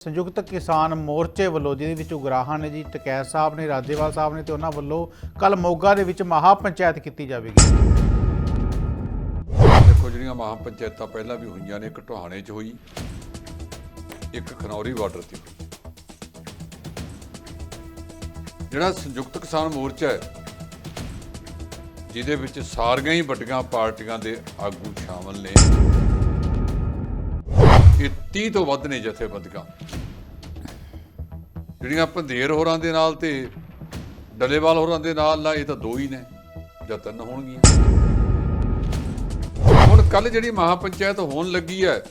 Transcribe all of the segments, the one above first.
ਸੰਯੁਕਤ ਕਿਸਾਨ ਮੋਰਚੇ ਵੱਲੋਂ, ਜਿਹਦੇ ਵਿੱਚ ਉਗਰਾਹਾਂ ਨੇ ਜੀ, ਟਕੈਤ ਸਾਹਿਬ ਨੇ, ਰਾਜੇਵਾਲ ਸਾਹਿਬ ਨੇ ਤੇ ਉਹਨਾਂ ਵੱਲੋਂ ਕੱਲ ਮੋਗਾ ਦੇ ਵਿੱਚ ਮਹਾ ਪੰਚਾਇਤ ਕੀਤੀ ਜਾਵੇਗੀ। ਦੇਖੋ, ਜਿਹੜੀਆਂ ਮਹਾਂ ਪੰਚਾਇਤਾਂ ਪਹਿਲਾਂ ਵੀ ਹੋਈਆਂ ਨੇ, ਇੱਕ ਟੋਹਾਣੇ 'ਚ ਹੋਈ, ਇੱਕ ਖਨੌਰੀ ਬਾਰਡਰ ਤੇ ਹੋਈ। ਜਿਹੜਾ ਸੰਯੁਕਤ ਕਿਸਾਨ ਮੋਰਚਾ ਹੈ, ਜਿਹਦੇ ਵਿੱਚ ਸਾਰੀਆਂ ਹੀ ਵੱਡੀਆਂ ਪਾਰਟੀਆਂ ਦੇ ਆਗੂ ਸ਼ਾਮਲ ਨੇ ਇਹ 30 ਤੋਂ ਵੱਧ ਨੇ ਜਥੇਬੰਦੀਆਂ। ਜਿਹੜੀਆਂ ਪੰਧੇਰ ਹੋਰਾਂ ਦੇ ਨਾਲ ਤੇ ਡਲੇਵਾਲ ਹੋਰਾਂ ਦੇ ਨਾਲ ਨਾ ਇਹ ਤਾਂ ਦੋ ਹੀ ਨੇ, ਜਾਂ ਤਿੰਨ ਹੋਣਗੀਆਂ। ਹੁਣ ਕੱਲ ਜਿਹੜੀ ਮਹਾ ਪੰਚਾਇਤ ਹੋਣ ਲੱਗੀ ਹੈ,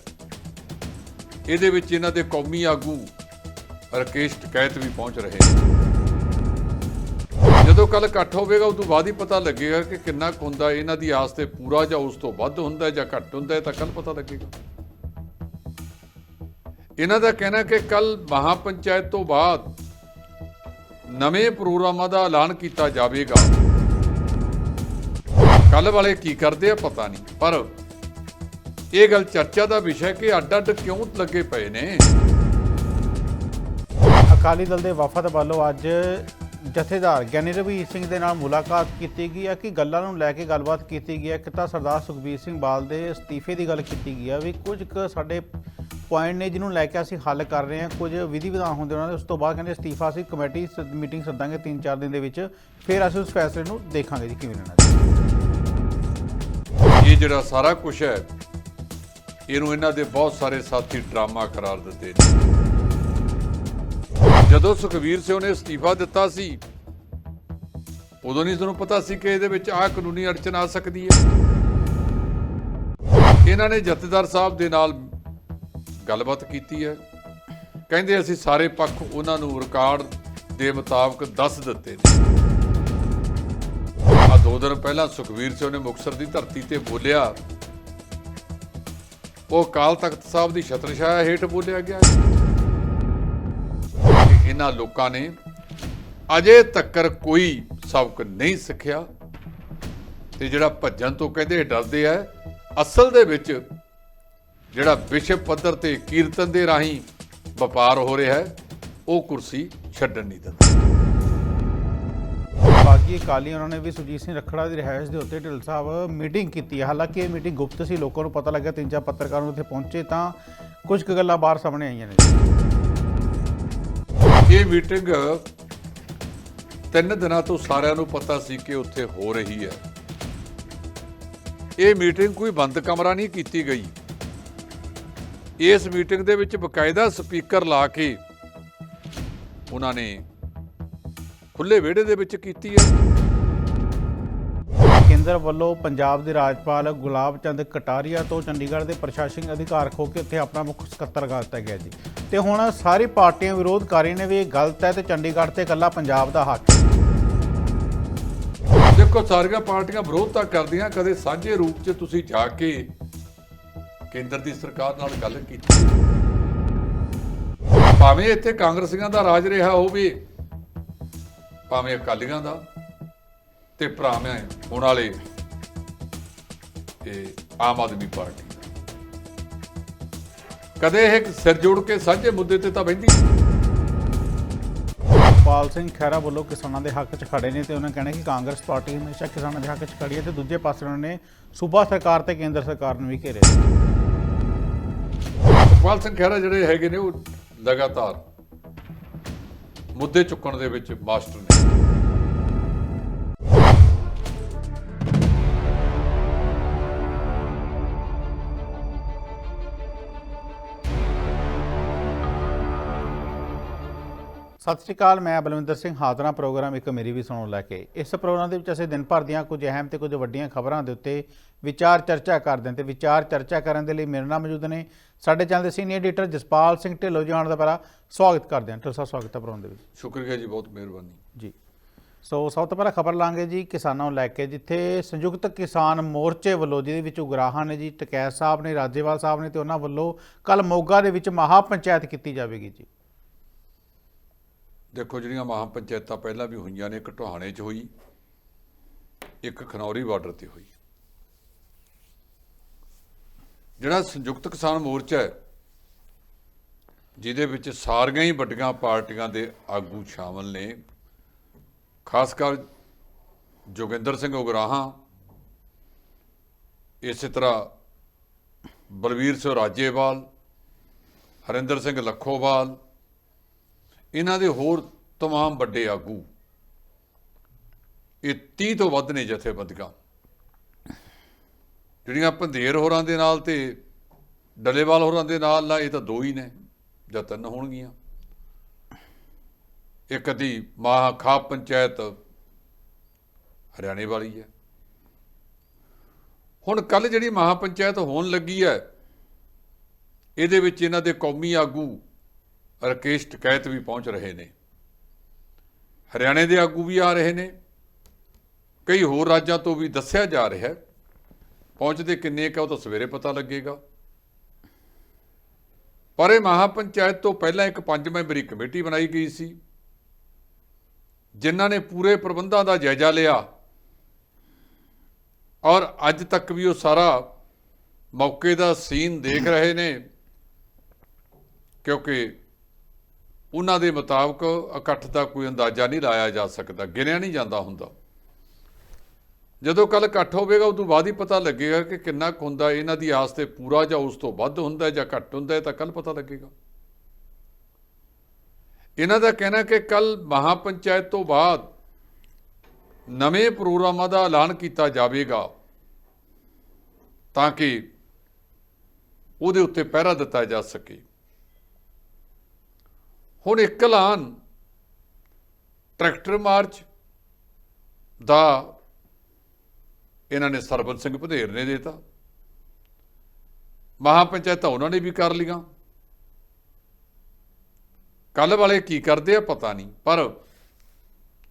ਇਹਦੇ ਵਿੱਚ ਇਹਨਾਂ ਦੇ ਕੌਮੀ ਆਗੂ ਰਕੇਸ਼ ਟਕੈਤ ਵੀ ਪਹੁੰਚ ਰਹੇ ਨੇ। ਜਦੋਂ ਕੱਲ ਇਕੱਠ ਹੋਵੇਗਾ, ਉਦੋਂ ਬਾਅਦ ਹੀ ਪਤਾ ਲੱਗੇਗਾ ਕਿ ਕਿੰਨਾ ਕੁ ਹੁੰਦਾ, ਇਹਨਾਂ ਦੀ ਆਸ ਤੇ ਪੂਰਾ ਜਾਂ ਉਸ ਤੋਂ ਵੱਧ ਹੁੰਦਾ ਜਾਂ ਘੱਟ ਹੁੰਦਾ ਹੈ ਤਾਂ ਕੱਲ ਪਤਾ ਲੱਗੇਗਾ। ਇਹਨਾਂ ਦਾ ਕਹਿਣਾ ਕਿ ਕੱਲ ਮਹਾ ਪੰਚਾਇਤ ਤੋਂ ਬਾਅਦ ਨਵੇਂ ਪ੍ਰੋਗਰਾਮਾਂ ਦਾ ਐਲਾਨ ਕੀਤਾ ਜਾਵੇਗਾ। ਕੱਲ ਵਾਲੇ ਕੀ ਕਰਦੇ ਆ ਪਤਾ ਨਹੀਂ, ਪਰ ਇਹ ਗੱਲ ਚਰਚਾ ਦਾ ਵਿਸ਼ਾ ਕਿ ਅੱਡ-ਅੱਡ ਕਿਉਂ ਲੱਗੇ ਪਏ ਨੇ। ਅਕਾਲੀ ਦਲ ਦੇ ਵਫਦ ਵੱਲੋਂ ਅੱਜ ਜਥੇਦਾਰ ਗਿਆਨੀ ਰਵੀਰ ਸਿੰਘ ਦੇ ਨਾਲ ਮੁਲਾਕਾਤ ਕੀਤੀ ਗਈ ਹੈ ਕਿ ਗੱਲਾਂ ਨੂੰ ਲੈ ਕੇ ਗੱਲਬਾਤ ਕੀਤੀ ਗਈ ਹੈ। ਕਿ ਤਾਂ ਸਰਦਾਰ ਸੁਖਬੀਰ ਸਿੰਘ ਬਾਲ ਦੇ ਅਸਤੀਫੇ ਦੀ ਗੱਲ ਕੀਤੀ ਗਈ ਹੈ ਵੀ ਕੁਝ ਕੁ ਸਾਡੇ ਪੁਆਇੰਟ ਨੇ ਜਿਹਨੂੰ ਲੈ ਕੇ ਅਸੀਂ ਹੱਲ ਕਰ ਰਹੇ ਹਾਂ। ਕੁਝ ਵਿਧੀ ਵਿਧਾਨ ਹੁੰਦੇ ਉਹਨਾਂ ਦੇ। ਉਸ ਤੋਂ ਬਾਅਦ ਕਹਿੰਦੇ ਅਸਤੀਫਾ ਅਸੀਂ ਕਮੇਟੀ ਮੀਟਿੰਗ ਸੱਦਾਂਗੇ 3-4 ਦਿਨ ਦੇ ਵਿੱਚ। ਫਿਰ ਅਸੀਂ ਉਸ ਫੈਸਲੇ ਨੂੰ ਦੇਖਾਂਗੇ ਜੀ ਕਿਵੇਂ ਲੈਣਾ ਇਹ ਜਿਹੜਾ ਸਾਰਾ ਕੁਝ ਹੈ, ਇਹਨੂੰ ਇਹਨਾਂ ਦੇ ਬਹੁਤ ਸਾਰੇ ਸਾਥੀ ਡਰਾਮਾ ਕਰਾਰ ਦਿੱਤੇ ਜਦੋਂ ਸੁਖਵੀਰ ਸਿੰਘ ਨੇ ਅਸਤੀਫਾ ਦਿੱਤਾ ਸੀ, ਉਦੋਂ ਨਹੀਂ ਤੁਹਾਨੂੰ ਪਤਾ ਸੀ ਕਿ ਇਹਦੇ ਵਿੱਚ ਆਹ ਕਾਨੂੰਨੀ ਅੜਚਨ ਆ ਸਕਦੀ ਹੈ। ਇਹਨਾਂ ਨੇ ਜਥੇਦਾਰ ਸਾਹਿਬ ਦੇ ਨਾਲ ਗੱਲਬਾਤ ਕੀਤੀ ਹੈ। ਕਹਿੰਦੇ ਅਸੀਂ ਸਾਰੇ ਪੱਖ ਉਹਨਾਂ ਨੂੰ ਰਿਕਾਰਡ ਦੇ ਮੁਤਾਬਕ ਦੱਸ ਦਿੱਤੇ ਨੇ। ਆ ਦੋ ਦਿਨ ਪਹਿਲਾਂ ਸੁਖਵੀਰ ਸਿੰਘ ਨੇ ਮੁਕਤਸਰ ਦੀ ਧਰਤੀ ਤੇ ਬੋਲਿਆ। ਉਹ ਕਾਲ ਤਖਤ ਸਾਹਿਬ ਦੀ ਛਤਰਛਾਇਆ ਹੇਠ ਬੋਲਿਆ ਗਿਆ। ਇਹਨਾਂ ਲੋਕਾਂ ਨੇ ਅਜੇ ਤੱਕ ਕੋਈ ਸਬਕ ਨਹੀਂ ਸਿੱਖਿਆ। ਤੇ ਜਿਹੜਾ ਭੱਜਣ ਤੋਂ ਕਹਿੰਦੇ ਡਰਦੇ ਆ, ਅਸਲ ਦੇ ਵਿੱਚ ਜਿਹੜਾ ਵਿਸ਼ਵ ਪੱਧਰ ਤੇ ਕੀਰਤਨ ਦੇ ਰਾਹੀਂ ਵਪਾਰ ਹੋ ਰਿਹਾ ਹੈ ਉਹ ਕੁਰਸੀ ਛੱਡਣ ਨਹੀਂ ਦਿੰਦਾ। ਬਾਗੀ ਅਕਾਲੀ ਉਹਨਾਂ ਨੇ ਵੀ ਸੁਜੀਤ ਸਿੰਘ ਰੱਖੜਾ ਦੀ ਰਿਹਾਇਸ਼ ਦੇ ਉੱਤੇ ਢਿੱਲ ਸਾਹਿਬ ਮੀਟਿੰਗ ਕੀਤੀ ਹਾਲਾਂਕਿ ਇਹ ਮੀਟਿੰਗ ਗੁਪਤ ਸੀ ਲੋਕਾਂ ਨੂੰ ਪਤਾ ਲੱਗਾ ਤਿੰਨ ਚਾਰ ਪੱਤਰਕਾਰ ਉੱਥੇ ਪਹੁੰਚੇ ਤਾਂ ਕੁਝ ਕੁ ਗੱਲਾਂ ਬਾਹਰ ਸਾਹਮਣੇ ਆਈਆਂ ਨੇ। ਇਹ ਮੀਟਿੰਗ ਤਿੰਨ ਦਿਨਾਂ ਤੋਂ ਸਾਰਿਆਂ ਨੂੰ ਪਤਾ ਸੀ ਕਿ ਉੱਥੇ ਹੋ ਰਹੀ ਹੈ। ਇਹ ਮੀਟਿੰਗ ਕੋਈ ਬੰਦ ਕਮਰਾ ਨਹੀਂ ਕੀਤੀ ਗਈ। ਇਸ ਮੀਟਿੰਗ ਦੇ ਵਿੱਚ ਬਕਾਇਦਾ ਸਪੀਕਰ ਲਾ ਕੇ ਉਹਨਾਂ ਨੇ ਖੁੱਲੇ ਵਿਹੜੇ ਦੇ ਵਿੱਚ ਕੀਤੀ ਹੈ। ਕੇਂਦਰ ਵੱਲੋਂ ਪੰਜਾਬ ਦੇ ਰਾਜਪਾਲ ਗੁਲਾਬ ਚੰਦ ਕਟਾਰੀਆ ਤੋਂ ਚੰਡੀਗੜ੍ਹ ਦੇ ਪ੍ਰਸ਼ਾਸਨਿਕ ਅਧਿਕਾਰ ਖੋ ਕੇ ਉੱਥੇ ਆਪਣਾ ਮੁੱਖ ਸਕੱਤਰ ਕਰ ਦਿੱਤਾ ਗਿਆ ਜੀ। ਤੇ ਹੁਣ ਸਾਰੀ ਪਾਰਟੀਆਂ ਵਿਰੋਧ ਕਰ ਰਹੀਆਂ ਨੇ ਵੀ ਇਹ ਗਲਤ ਹੈ ਤੇ ਚੰਡੀਗੜ੍ਹ ਤੇ ਇਕੱਲਾ ਪੰਜਾਬ ਦਾ ਹੱਕ ਦੇਖੋ ਸਾਰੀਆਂ ਪਾਰਟੀਆਂ ਵਿਰੋਧ ਤਾਂ ਕਰਦੀਆਂ ਕਦੇ ਸਾਂਝੇ ਰੂਪ 'ਚ ਤੁਸੀਂ ਜਾ ਕੇ ਕੇਂਦਰ ਦੀ ਸਰਕਾਰ ਨਾਲ ਗੱਲ ਕੀਤੀ। ਭਾਵੇਂ ਇੱਥੇ ਕਾਂਗਰਸੀਆਂ ਦਾ ਰਾਜ ਰਿਹਾ ਹੋਵੇ ਭਾਵੇਂ ਅਕਾਲੀਆਂ ਦਾ ਤੇ ਭਰਾਵੇਂ ਹੁਣ ਵਾਲੇ ਇਹ ਆਮ ਆਦਮੀ ਪਾਰਟੀ ਕਦੇ ਇਹ ਸਿਰ ਜੋੜ ਕੇ ਸਾਂਝੇ ਮੁੱਦੇ ਤੇ ਤਾਂ ਬਹਿੰਦੀ ਪਾਲ ਸਿੰਘ ਖਹਿਰਾ ਵੱਲੋਂ ਕਿਸਾਨਾਂ ਦੇ ਹੱਕ 'ਚ ਖੜੇ ਨੇ ਤੇ ਉਹਨਾਂ ਕਹਿਣਾ ਕਿ ਕਾਂਗਰਸ ਪਾਰਟੀ ਹਮੇਸ਼ਾ ਕਿਸਾਨਾਂ ਦੇ ਹੱਕ 'ਚ ਖੜੀ ਹੈ ਤੇ ਦੂਜੇ ਪਾਸੇ ਉਹਨਾਂ ਨੇ ਸੂਬਾ ਸਰਕਾਰ ਤੇ ਕੇਂਦਰ ਸਰਕਾਰ ਨੂੰ ਵੀ ਘੇਰਿਆ ਸੁਖਪਾਲ ਸਿੰਘ ਖਹਿਰਾ ਜਿਹੜੇ ਹੈਗੇ ਨੇ ਉਹ ਲਗਾਤਾਰ ਮੁੱਦੇ ਚੁੱਕਣ ਦੇ ਵਿੱਚ ਮਾਸਟਰ ਨੇ। ਸਤਿ ਸ਼੍ਰੀ ਅਕਾਲ, ਮੈਂ ਬਲਵਿੰਦਰ ਸਿੰਘ ਹਾਜ਼ਰਾਂ ਪ੍ਰੋਗਰਾਮ ਇੱਕ ਮੇਰੀ ਵੀ ਸੁਣੋ ਲੈ ਕੇ। ਇਸ ਪ੍ਰੋਗਰਾਮ ਦੇ ਵਿੱਚ ਅਸੀਂ ਦਿਨ ਭਰ ਦੀਆਂ ਕੁਝ ਅਹਿਮ ਤੇ ਕੁਝ ਵੱਡੀਆਂ ਖਬਰਾਂ ਦੇ ਉੱਤੇ ਵਿਚਾਰ ਚਰਚਾ ਕਰਦੇ ਹਾਂ ਤੇ ਵਿਚਾਰ ਚਰਚਾ ਕਰਨ ਦੇ ਲਈ ਮੇਰੇ ਨਾਲ ਮੌਜੂਦ ਨੇ ਸਾਡੇ ਚੈਨਲ ਦੇ ਸੀਨੀਅਰ ਐਡੀਟਰ ਜਸਪਾਲ ਸਿੰਘ ਢਿੱਲੋਂ ਜੀ ਆਉਣ ਦਾ ਪਹਿਲਾਂ ਸਵਾਗਤ ਕਰਦੇ ਹਾਂ। ਢਿੱਲੋਂ ਸਾਹਿਬ ਸਵਾਗਤ ਹੈ ਪ੍ਰੋਗਰਾਮ ਦੇ ਵਿੱਚ ਸ਼ੁਕਰੀਆ ਜੀ ਬਹੁਤ ਮਿਹਰਬਾਨੀ। ਜੀ। ਸੋ ਸਭ ਤੋਂ ਪਹਿਲਾਂ ਖਬਰ ਲਾਂਗੇ ਜੀ ਕਿਸਾਨਾਂ ਨੂੰ ਲੈ ਕੇ ਜਿੱਥੇ ਸੰਯੁਕਤ ਕਿਸਾਨ ਮੋਰਚੇ ਵੱਲੋਂ ਜਿਹਦੇ ਵਿੱਚ ਉਗਰਾਹਾਂ ਨੇ ਜੀ ਟਕੈਤ ਸਾਹਿਬ ਨੇ ਰਾਜੇਵਾਲ ਸਾਹਿਬ ਨੇ ਤੇ ਉਹਨਾਂ ਵੱਲੋਂ ਕੱਲ ਮੋਗਾ ਦੇ ਵਿੱਚ ਮਹਾ ਪੰਚਾਇਤ ਕੀਤੀ ਜਾਵੇਗੀ ਜੀ। ਦੇਖੋ ਜਿਹੜੀਆਂ ਮਹਾਂ ਪੰਚਾਇਤਾਂ ਪਹਿਲਾਂ ਵੀ ਹੋਈਆਂ ਨੇ ਇੱਕ ਟੋਹਾਣੇ 'ਚ ਹੋਈ ਇੱਕ ਖਨੌਰੀ ਬਾਰਡਰ ਤੇ ਹੋਈ। ਜਿਹੜਾ ਸੰਯੁਕਤ ਕਿਸਾਨ ਮੋਰਚਾ ਹੈ ਜਿਹਦੇ ਵਿੱਚ ਸਾਰੀਆਂ ਹੀ ਵੱਡੀਆਂ ਪਾਰਟੀਆਂ ਦੇ ਆਗੂ ਸ਼ਾਮਲ ਨੇ ਖਾਸ ਕਰ ਜੋਗਿੰਦਰ ਸਿੰਘ ਉਗਰਾਹਾਂ ਇਸੇ ਤਰ੍ਹਾਂ ਬਲਵੀਰ ਸਿੰਘ ਰਾਜੇਵਾਲ ਹਰਿੰਦਰ ਸਿੰਘ ਲੱਖੋਵਾਲ ਇਹਨਾਂ ਦੇ ਹੋਰ तमाम ਵੱਡੇ ਆਗੂ ਇਹ 30 ਤੋਂ ਵੱਧ ਨੇ ਜਥੇਬੰਦੀਆਂ ਜਿਹੜੀਆਂ ਪੰਧੇਰ ਹੋਰਾਂ ਦੇ ਨਾਲ ਤੇ ਡਲੇਵਾਲ ਹੋਰਾਂ ਦੇ ਨਾਲ ਨਾ, ਇਹ ਤਾਂ ਦੋ ਹੀ ਨੇ, ਜਾਂ ਤਿੰਨ ਹੋਣਗੀਆਂ। ਇੱਕ ਅੱਧੀ ਮਾਹ ਖਾਪ ਪੰਚਾਇਤ ਹਰਿਆਣੇ ਵਾਲੀ ਹੈ। ਹੁਣ ਕੱਲ ਜਿਹੜੀ ਮਹਾ ਪੰਚਾਇਤ ਹੋਣ ਲੱਗੀ ਹੈ, ਇਹਦੇ ਵਿੱਚ ਇਹਨਾਂ ਦੇ ਕੌਮੀ ਆਗੂ ਰਕੇਸ਼ ਟਕੈਤ ਵੀ ਪਹੁੰਚ ਰਹੇ ਨੇ। ਹਰਿਆਣੇ ਦੇ ਆਗੂ ਵੀ ਆ ਰਹੇ ਨੇ। ਕਈ ਹੋਰ ਰਾਜਾਂ ਤੋਂ ਵੀ ਦੱਸਿਆ ਜਾ ਰਿਹਾ ਹੈ। ਪਹੁੰਚਦੇ ਕਿੰਨੇ ਕੁ ਉਹ ਤਾਂ ਸਵੇਰੇ ਪਤਾ ਲੱਗੇਗਾ। ਪਰ ਇਹ ਮਹਾ ਪੰਚਾਇਤ ਤੋਂ ਪਹਿਲਾਂ ਇੱਕ ਪੰਜ ਮੈਂਬਰੀ ਕਮੇਟੀ ਬਣਾਈ ਗਈ ਸੀ, ਜਿਨ੍ਹਾਂ ਨੇ ਪੂਰੇ ਪ੍ਰਬੰਧਾਂ ਦਾ ਜਾਇਜ਼ਾ ਲਿਆ। ਔਰ ਅੱਜ ਤੱਕ ਵੀ ਉਹ ਸਾਰਾ ਮੌਕੇ ਦਾ ਸੀਨ ਦੇਖ ਰਹੇ ਨੇ, ਕਿਉਂਕਿ ਉਹਨਾਂ ਦੇ ਮੁਤਾਬਕ ਇਕੱਠ ਦਾ ਕੋਈ ਅੰਦਾਜ਼ਾ ਨਹੀਂ ਲਾਇਆ ਜਾ ਸਕਦਾ, ਗਿਣਿਆ ਨਹੀਂ ਜਾਂਦਾ ਹੁੰਦਾ। ਜਦੋਂ ਕੱਲ ਇਕੱਠ ਹੋਵੇਗਾ, ਉਦੋਂ ਬਾਅਦ ਹੀ ਪਤਾ ਲੱਗੇਗਾ ਕਿ ਕਿੰਨਾ ਕੁ ਹੁੰਦਾ ਇਹਨਾਂ ਦੀ ਆਸ ਤੇ ਪੂਰਾ ਜਾਂ ਉਸ ਤੋਂ ਵੱਧ ਹੁੰਦਾ ਜਾਂ ਘੱਟ ਹੁੰਦਾ ਤਾਂ ਕੱਲ ਪਤਾ ਲੱਗੇਗਾ। ਇਹਨਾਂ ਦਾ ਕਹਿਣਾ ਕਿ ਕੱਲ ਮਹਾ ਪੰਚਾਇਤ ਤੋਂ ਬਾਅਦ ਨਵੇਂ ਪ੍ਰੋਗਰਾਮਾਂ ਦਾ ਐਲਾਨ ਕੀਤਾ ਜਾਵੇਗਾ, ਤਾਂ ਕਿ ਉਹਦੇ ਉੱਤੇ ਪਹਿਰਾ ਦਿੱਤਾ ਜਾ ਸਕੇ। ਹੁਣ ਇੱਕ ਐਲਾਨ ਟਰੈਕਟਰ ਮਾਰਚ ਦਾ ਇਹਨਾਂ ਨੇ ਸਰਬਤ ਸਿੰਘ ਵਧੇਰ ਨੇ ਦੇਤਾ। ਮਹਾ ਪੰਚਾਇਤਾਂ ਉਹਨਾਂ ਨੇ ਵੀ ਕਰ ਲੀਆਂ ਕੱਲ ਵਾਲੇ ਕੀ ਕਰਦੇ ਆ ਪਤਾ ਨਹੀਂ, ਪਰ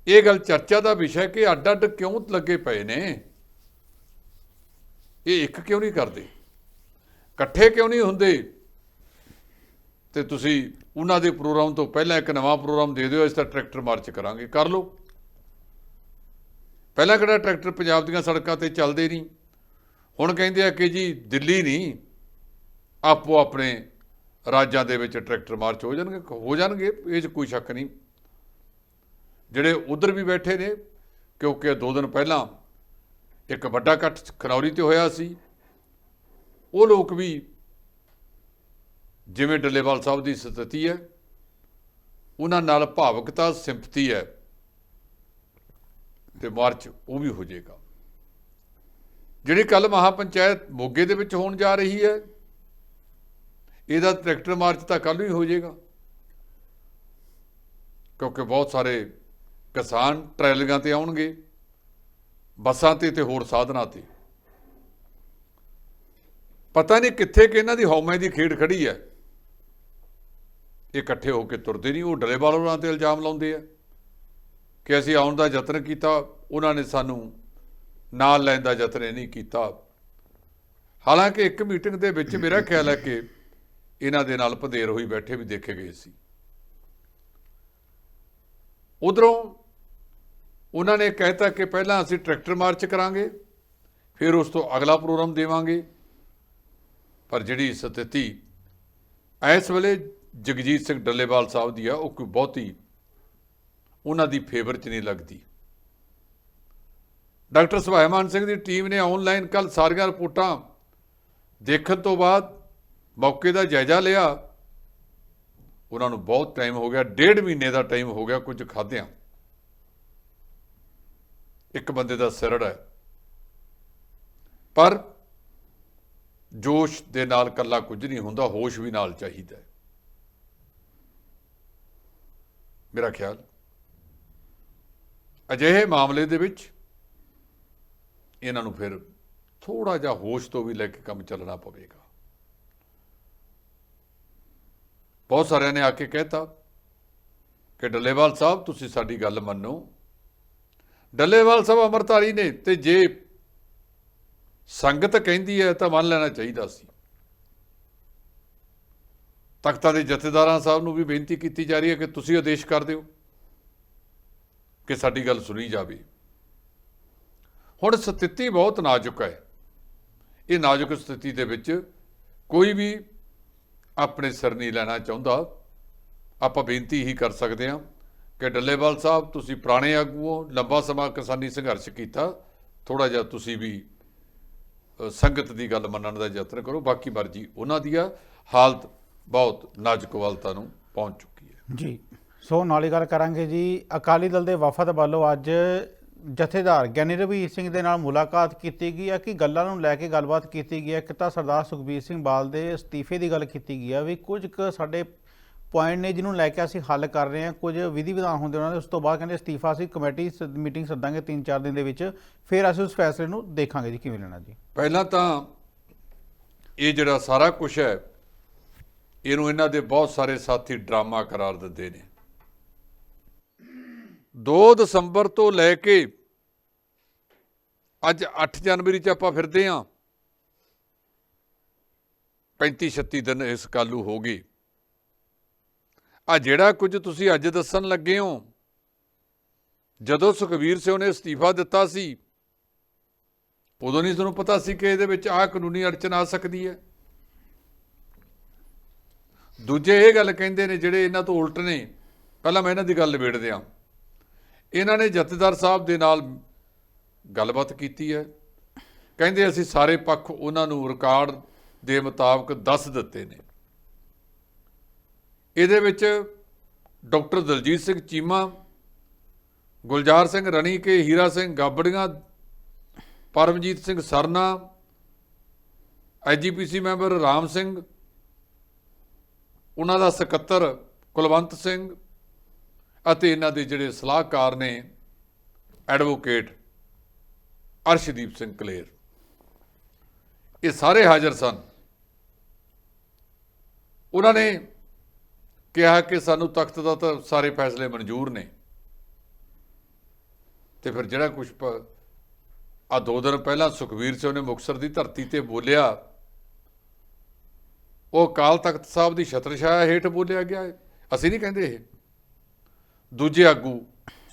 ਇਹ ਗੱਲ ਚਰਚਾ ਦਾ ਵਿਸ਼ਾ ਕਿ ਅੱਡ ਅੱਡ ਕਿਉਂ ਲੱਗੇ ਪਏ ਨੇ। ਇਹ ਇੱਕ ਕਿਉਂ ਨਹੀਂ ਕਰਦੇ? ਇਕੱਠੇ ਕਿਉਂ ਨਹੀਂ ਹੁੰਦੇ? ਤੇ ਤੁਸੀਂ ਉਹਨਾਂ ਦੇ ਪ੍ਰੋਗਰਾਮ ਤੋਂ ਪਹਿਲਾਂ ਇੱਕ ਨਵਾਂ ਪ੍ਰੋਗਰਾਮ ਦੇ ਦਿਓ, ਇਸ ਦਾ ਟਰੈਕਟਰ ਮਾਰਚ ਕਰਾਂਗੇ। ਕਰ ਲਓ। ਪਹਿਲਾਂ ਕਿਹੜਾ ਟਰੈਕਟਰ ਪੰਜਾਬ ਦੀਆਂ ਸੜਕਾਂ ਤੇ ਚੱਲਦੇ ਨਹੀਂ? ਹੁਣ ਕਹਿੰਦੇ ਆ ਕਿ ਜੀ ਦਿੱਲੀ ਨਹੀਂ, ਆਪੋ ਆਪਣੇ ਰਾਜਾਂ ਦੇ ਵਿੱਚ ਟਰੈਕਟਰ ਮਾਰਚ ਹੋ ਜਾਣਗੇ ਹੋ ਜਾਣਗੇ, ਇਹ 'ਚ ਕੋਈ ਸ਼ੱਕ ਨਹੀਂ। ਜਿਹੜੇ ਉਧਰ ਵੀ ਬੈਠੇ ਨੇ, ਕਿਉਂਕਿ ਦੋ ਦਿਨ ਪਹਿਲਾਂ ਇੱਕ ਵੱਡਾ ਇਕੱਠ ਖਨੌਰੀ ਤੇ ਹੋਇਆ ਸੀ, ਉਹ ਲੋਕ ਵੀ ਜਿਵੇਂ ਡੱਲੇਵਾਲ ਸਾਹਿਬ ਦੀ ਸਥਿਤੀ ਹੈ, ਉਹਨਾਂ ਨਾਲ ਭਾਵਕਤਾ ਸਿੰਪਥੀ ਹੈ। ਤੇ ਮਾਰਚ ਉਹ ਵੀ ਹੋ ਜਾਏਗਾ। ਜਿਹੜੀ ਕੱਲ ਮਹਾ ਪੰਚਾਇਤ ਮੋਗੇ ਦੇ ਵਿੱਚ ਹੋਣ ਜਾ ਰਹੀ ਹੈ, ਇਹਦਾ ਟਰੈਕਟਰ ਮਾਰਚ ਤਾਂ ਕੱਲ ਹੀ ਹੋ ਜਾਏਗਾ। ਕਿਉਂਕਿ ਬਹੁਤ ਸਾਰੇ ਕਿਸਾਨ ਟਰੈਲੀਆਂ ਤੇ ਆਉਣਗੇ, ਬੱਸਾਂ ਤੇ ਤੇ ਹੋਰ ਸਾਧਨਾਂ ਤੇ। ਪਤਾ ਨਹੀਂ ਕਿੱਥੇ ਕਿ ਇਹਨਾਂ ਦੀ ਹੌਮੇ ਦੀ ਖੇਡ ਖੜੀ ਹੈ। ਇਹ ਇਕੱਠੇ ਹੋ ਕੇ ਤੁਰਦੇ ਨਹੀਂ, ਉਹ ਡਰੇਵਾਲ ਉਹਨਾਂ ਤੇ ਇਲਜ਼ਾਮ ਲਾਉਂਦੇ ਆ। ਕਿ ਅਸੀਂ ਆਉਣ ਦਾ ਯਤਨ ਕੀਤਾ, ਉਹਨਾਂ ਨੇ ਸਾਨੂੰ ਨਾਲ ਲੈਣ ਦਾ ਯਤਨ ਇਹ ਨਹੀਂ ਕੀਤਾ। ਹਾਲਾਂਕਿ ਇੱਕ ਮੀਟਿੰਗ ਦੇ ਵਿੱਚ ਮੇਰਾ ਖਿਆਲ ਹੈ ਕਿ ਇਹਨਾਂ ਦੇ ਨਾਲ ਭਦੇਰ ਹੋਈ ਬੈਠੇ ਵੀ ਦੇਖੇ ਗਏ ਸੀ। ਉਧਰੋਂ ਉਹਨਾਂ ਨੇ ਕਹਿਤਾ ਕਿ ਪਹਿਲਾਂ ਅਸੀਂ ਟਰੈਕਟਰ ਮਾਰਚ ਕਰਾਂਗੇ, ਫਿਰ ਉਸ ਤੋਂ ਅਗਲਾ ਪ੍ਰੋਗਰਾਮ ਦੇਵਾਂਗੇ। ਪਰ ਜਿਹੜੀ ਸਥਿਤੀ ਇਸ ਵੇਲੇ ਜਗਜੀਤ ਸਿੰਘ ਡੱਲੇਵਾਲ ਸਾਹਿਬ ਦੀ ਆ, ਉਹ ਕੋਈ ਬਹੁਤੀ ਉਹਨਾਂ ਦੀ ਫੇਵਰ 'ਚ ਨਹੀਂ ਲੱਗਦੀ। ਡਾਕਟਰ ਸੁਭਾਇਮਾਨ ਸਿੰਘ ਦੀ ਟੀਮ ਨੇ ਆਨਲਾਈਨ ਕੱਲ ਸਾਰੀਆਂ ਰਿਪੋਰਟਾਂ ਦੇਖਣ ਤੋਂ ਬਾਅਦ ਮੌਕੇ ਦਾ ਜਾਇਜ਼ਾ ਲਿਆ। ਉਹਨਾਂ ਨੂੰ ਬਹੁਤ ਟਾਈਮ ਹੋ ਗਿਆ, ਡੇਢ ਮਹੀਨੇ ਦਾ ਟਾਈਮ ਹੋ ਗਿਆ ਕੁਝ ਖਾਧਿਆਂ। ਇੱਕ ਬੰਦੇ ਦਾ ਸਿਰੜ ਹੈ। ਪਰ ਜੋਸ਼ ਦੇ ਨਾਲ ਕੱਲਾ ਕੁਝ ਨਹੀਂ ਹੁੰਦਾ, ਹੋਸ਼ ਵੀ ਨਾਲ ਚਾਹੀਦਾ ਮੇਰਾ ਖਿਆਲ ਅਜਿਹੇ ਮਾਮਲੇ ਦੇ ਵਿੱਚ ਇਹਨਾਂ ਨੂੰ ਫਿਰ ਥੋੜਾ ਜਿਹਾ ਹੋਸ਼ ਤੋਂ ਵੀ ਲੈ ਕੇ ਕੰਮ ਚੱਲਣਾ ਪਵੇਗਾ। ਬਹੁਤ ਸਾਰਿਆਂ ਨੇ ਆ ਕੇ ਕਹਿਤਾ ਕਿ ਡੱਲੇਵਾਲ ਸਾਹਿਬ, ਤੁਸੀਂ ਸਾਡੀ ਗੱਲ ਮੰਨੋ। ਡੱਲੇਵਾਲ ਸਾਹਿਬ ਅਮਰਤਾਰੀ ਨੇ ਤੇ ਜੇ ਸੰਗਤ ਕਹਿੰਦੀ ਹੈ ਤਾਂ ਮੰਨ ਲੈਣਾ ਚਾਹੀਦਾ ਸੀ। ਤਖਤਾਂ ਦੇ ਜਥੇਦਾਰਾਂ ਸਾਹਿਬ ਨੂੰ ਵੀ ਬੇਨਤੀ ਕੀਤੀ ਜਾ ਰਹੀ ਹੈ ਕਿ ਤੁਸੀਂ ਆਦੇਸ਼ ਕਰ ਦਿਓ। ਕਿ ਸਾਡੀ ਗੱਲ ਸੁਣੀ ਜਾਵੇ। ਹੁਣ ਸਥਿਤੀ ਬਹੁਤ ਨਾਜ਼ੁਕ ਹੈ। ਇਹ ਨਾਜ਼ੁਕ ਸਥਿਤੀ ਦੇ ਵਿੱਚ ਕੋਈ ਵੀ ਆਪਣੇ ਸਿਰ ਨਹੀਂ ਲੈਣਾ ਚਾਹੁੰਦਾ। ਆਪਾਂ ਬੇਨਤੀ ਹੀ ਕਰ ਸਕਦੇ ਹਾਂ ਕਿ ਡੱਲੇਵਾਲ ਸਾਹਿਬ, ਤੁਸੀਂ ਪੁਰਾਣੇ ਆਗੂ ਹੋ ਲੰਬਾ ਸਮਾਂ ਕਿਸਾਨੀ ਸੰਘਰਸ਼ ਕੀਤਾ। ਥੋੜਾ ਜਿਹਾ ਤੁਸੀਂ ਵੀ ਸੰਗਤ ਦੀ ਗੱਲ ਮੰਨਣ ਦਾ ਯਤਨ ਕਰੋ। ਬਾਕੀ ਮਰਜ਼ੀ ਉਹਨਾਂ ਦੀ ਆ। ਹਾਲਤ ਬਹੁਤ ਨਾਜ਼ੁਕ ਹਾਲਤਾਂ ਨੂੰ ਪਹੁੰਚ ਚੁੱਕੀ ਹੈ। ਜੀ। ਸੋ ਨਾਲ ਹੀ ਗੱਲ ਕਰਾਂਗੇ ਜੀ, ਅਕਾਲੀ ਦਲ ਦੇ ਵਫਦ ਵੱਲੋਂ ਅੱਜ ਜਥੇਦਾਰ ਗਿਆਨੀ ਰਵੀਰ ਸਿੰਘ ਦੇ ਨਾਲ ਮੁਲਾਕਾਤ ਕੀਤੀ ਗਈ ਹੈ ਕਿ ਗੱਲਾਂ ਨੂੰ ਲੈ ਕੇ ਗੱਲਬਾਤ ਕੀਤੀ ਗਈ ਹੈ। ਕਿ ਤਾਂ ਸਰਦਾਰ ਸੁਖਬੀਰ ਸਿੰਘ ਬਾਲ ਦੇ ਅਸਤੀਫੇ ਦੀ ਗੱਲ ਕੀਤੀ ਗਈ ਹੈ ਵੀ ਕੁਝ ਕੁ ਸਾਡੇ ਪੁਆਇੰਟ ਨੇ ਜਿਹਨੂੰ ਲੈ ਕੇ ਅਸੀਂ ਹੱਲ ਕਰ ਰਹੇ ਹਾਂ, ਕੁਝ ਵਿਧੀ ਵਿਧਾਨ ਹੁੰਦੇ ਉਹਨਾਂ ਦੇ, ਉਸ ਤੋਂ ਬਾਅਦ ਕਹਿੰਦੇ ਅਸਤੀਫਾ ਅਸੀਂ ਕਮੇਟੀ ਸ- ਮੀਟਿੰਗ ਸੱਦਾਂਗੇ 3-4 ਦਿਨ ਦੇ ਵਿੱਚ। ਫਿਰ ਅਸੀਂ ਉਸ ਫੈਸਲੇ ਨੂੰ ਦੇਖਾਂਗੇ ਜੀ, ਕਿਵੇਂ ਲੈਣਾ ਜੀ? ਪਹਿਲਾਂ ਤਾਂ ਇਹ ਜਿਹੜਾ ਸਾਰਾ ਕੁਝ ਹੈ, ਇਹਨੂੰ ਇਹਨਾਂ ਦੇ ਬਹੁਤ ਸਾਰੇ ਸਾਥੀ ਡਰਾਮਾ ਕਰਾਰ ਦਿੰਦੇ ਨੇ। 2 ਦਸੰਬਰ ਤੋਂ ਲੈ ਕੇ ਅੱਜ 8 ਜਨਵਰੀ ਚ ਆਪਾਂ ਫਿਰਦੇ ਆਂ 35 36 ਦਿਨ ਇਸ ਕਾਲੂ ਹੋ ਗਈ ਆ ਜਿਹੜਾ ਕੁਝ ਤੁਸੀਂ ਅੱਜ ਦੱਸਣ ਲੱਗੇ ਹੋ, ਜਦੋਂ ਸੁਖਵੀਰ ਸਿੰਘ ਨੇ ਅਸਤੀਫਾ ਦਿੱਤਾ ਸੀ, ਉਦੋਂ ਨਹੀਂ ਤੁਹਾਨੂੰ ਪਤਾ ਸੀ ਕਿ ਇਹਦੇ ਵਿੱਚ ਆਹ ਕਾਨੂੰਨੀ ਅੜਚਨ ਆ ਸਕਦੀ ਹੈ। ਦੂਜੇ ਇਹ ਗੱਲ ਕਹਿੰਦੇ ਨੇ ਜਿਹੜੇ ਇਹਨਾਂ ਤੋਂ ਉਲਟ ਨੇ, ਪਹਿਲਾਂ ਮੈਂ ਇਹਨਾਂ ਦੀ ਗੱਲ ਨਿਬੇੜ ਦਿਆਂ ਇਹਨਾਂ ਨੇ ਜਥੇਦਾਰ ਸਾਹਿਬ ਦੇ ਨਾਲ ਗੱਲਬਾਤ ਕੀਤੀ ਹੈ। ਕਹਿੰਦੇ ਅਸੀਂ ਸਾਰੇ ਪੱਖ ਉਹਨਾਂ ਨੂੰ ਰਿਕਾਰਡ ਦੇ ਮੁਤਾਬਕ ਦੱਸ ਦਿੱਤੇ ਨੇ। ਇਹਦੇ ਵਿੱਚ doctor Daljit Singh Cheema, Gulzar Singh Ranike, Hira Singh Gabria, Paramjit Singh Sarna SGPC member Ram Singh, ਉਹਨਾਂ ਦਾ ਸਕੱਤਰ ਕੁਲਵੰਤ ਸਿੰਘ ਅਤੇ ਇਹਨਾਂ ਦੇ ਜਿਹੜੇ ਸਲਾਹਕਾਰ ਨੇ, ਐਡਵੋਕੇਟ ਅਰਸ਼ਦੀਪ ਸਿੰਘ ਕਲੇਰ। ਇਹ ਸਾਰੇ ਹਾਜ਼ਰ ਸਨ। ਉਹਨਾਂ ਨੇ ਕਿਹਾ ਕਿ ਸਾਨੂੰ ਤਖਤ ਦਾ ਤਾਂ ਸਾਰੇ ਫੈਸਲੇ ਮਨਜ਼ੂਰ ਨੇ। ਤੇ ਫਿਰ ਜਿਹੜਾ ਕੁਝ ਆ ਦੋ ਦਿਨ ਪਹਿਲਾਂ ਸੁਖਵੀਰ ਸਿੰਘ ਨੇ ਮੁਕਤਸਰ ਦੀ ਧਰਤੀ ਤੇ ਬੋਲਿਆ, ਉਹ ਕਾਲ ਤਖਤ ਸਾਹਿਬ ਦੀ ਛਤਰਛਾਇਆ ਹੇਠ ਬੋਲਿਆ ਗਿਆ ਹੈ ਅਸੀਂ ਨਹੀਂ ਕਹਿੰਦੇ ਇਹ। ਦੂਜੇ ਆਗੂ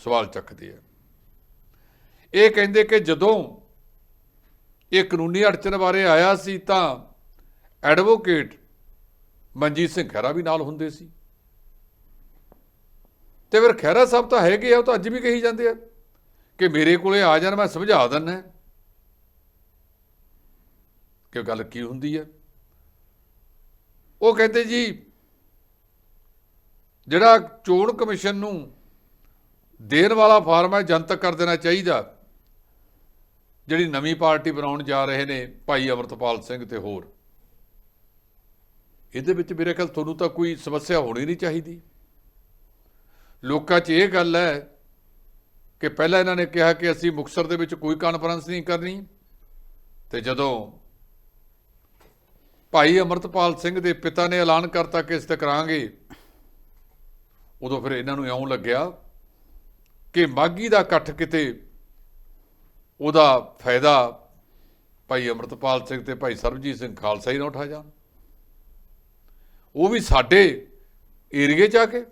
ਸਵਾਲ ਚੱਕਦੇ ਆ। ਇਹ ਕਹਿੰਦੇ ਕਿ ਜਦੋਂ ਇਹ ਕਾਨੂੰਨੀ ਅੜਚਨ ਬਾਰੇ ਆਇਆ ਸੀ ਤਾਂ ਐਡਵੋਕੇਟ ਮਨਜੀਤ ਸਿੰਘ ਖਹਿਰਾ ਵੀ ਨਾਲ ਹੁੰਦੇ ਸੀ। ਤੇ ਫਿਰ ਖਹਿਰਾ ਸਾਹਿਬ ਤਾਂ ਹੈਗੇ ਆ, ਉਹ ਤਾਂ ਅੱਜ ਵੀ ਕਹੀ ਜਾਂਦੇ ਆ ਕਿ ਮੇਰੇ ਕੋਲੇ ਆ ਜਾਣ, ਮੈਂ ਸਮਝਾ ਦਿੰਨਾ ਕਿ ਗੱਲ ਕੀ ਹੁੰਦੀ ਹੈ ਉਹ ਕਹਿੰਦੇ ਜੀ ਜਿਹੜਾ ਚੋਣ ਕਮਿਸ਼ਨ ਨੂੰ ਦੇਣ ਵਾਲਾ ਫਾਰਮ ਹੈ, ਜਨਤਕ ਕਰ ਦੇਣਾ ਚਾਹੀਦਾ। ਜਿਹੜੀ ਨਵੀਂ ਪਾਰਟੀ ਬਣਾਉਣ ਜਾ ਰਹੇ ਨੇ, ਭਾਈ ਅਮਰਤਪਾਲ ਸਿੰਘ ਤੇ ਹੋਰ। ਇਹਦੇ ਵਿੱਚ ਮੇਰੇ ਖਿਆਲ ਤੁਹਾਨੂੰ ਤਾਂ ਕੋਈ ਸਮੱਸਿਆ ਹੋਣੀ ਨਹੀਂ ਚਾਹੀਦੀ। ਲੋਕਾਂ 'ਚ ਇਹ ਗੱਲ ਹੈ ਕਿ ਪਹਿਲਾਂ ਇਹਨਾਂ ਨੇ ਕਿਹਾ ਕਿ ਅਸੀਂ ਮੁਕਤਸਰ ਦੇ ਵਿੱਚ ਕੋਈ ਕਾਨਫਰੰਸ ਨਹੀਂ ਕਰਨੀ। ਤੇ ਜਦੋਂ ਭਾਈ ਅਮਰਤਪਾਲ ਸਿੰਘ ਦੇ ਪਿਤਾ ਨੇ ਐਲਾਨ ਕਰਤਾ ਕਿ ਅਸੀਂ ਤਾਂ ਕਰਾਂਗੇ ਉਦੋਂ ਫਿਰ ਇਹਨਾਂ ਨੂੰ ਇਉਂ ਲੱਗਿਆ ਕਿ ਮਾਗੀ ਦਾ ਇਕੱਠ ਕਿਤੇ ਉਹਦਾ ਫਾਇਦਾ ਭਾਈ ਅਮਰਤਪਾਲ ਸਿੰਘ ਤੇ ਭਾਈ ਸਰਬਜੀਤ ਸਿੰਘ ਖਾਲਸਾ ਹੀ ਨਾ ਉਠਾ ਜਾਣ। ਉਹ ਵੀ ਸਾਡੇ ਏਰੀਏ 'ਚ ਆ ਕੇ।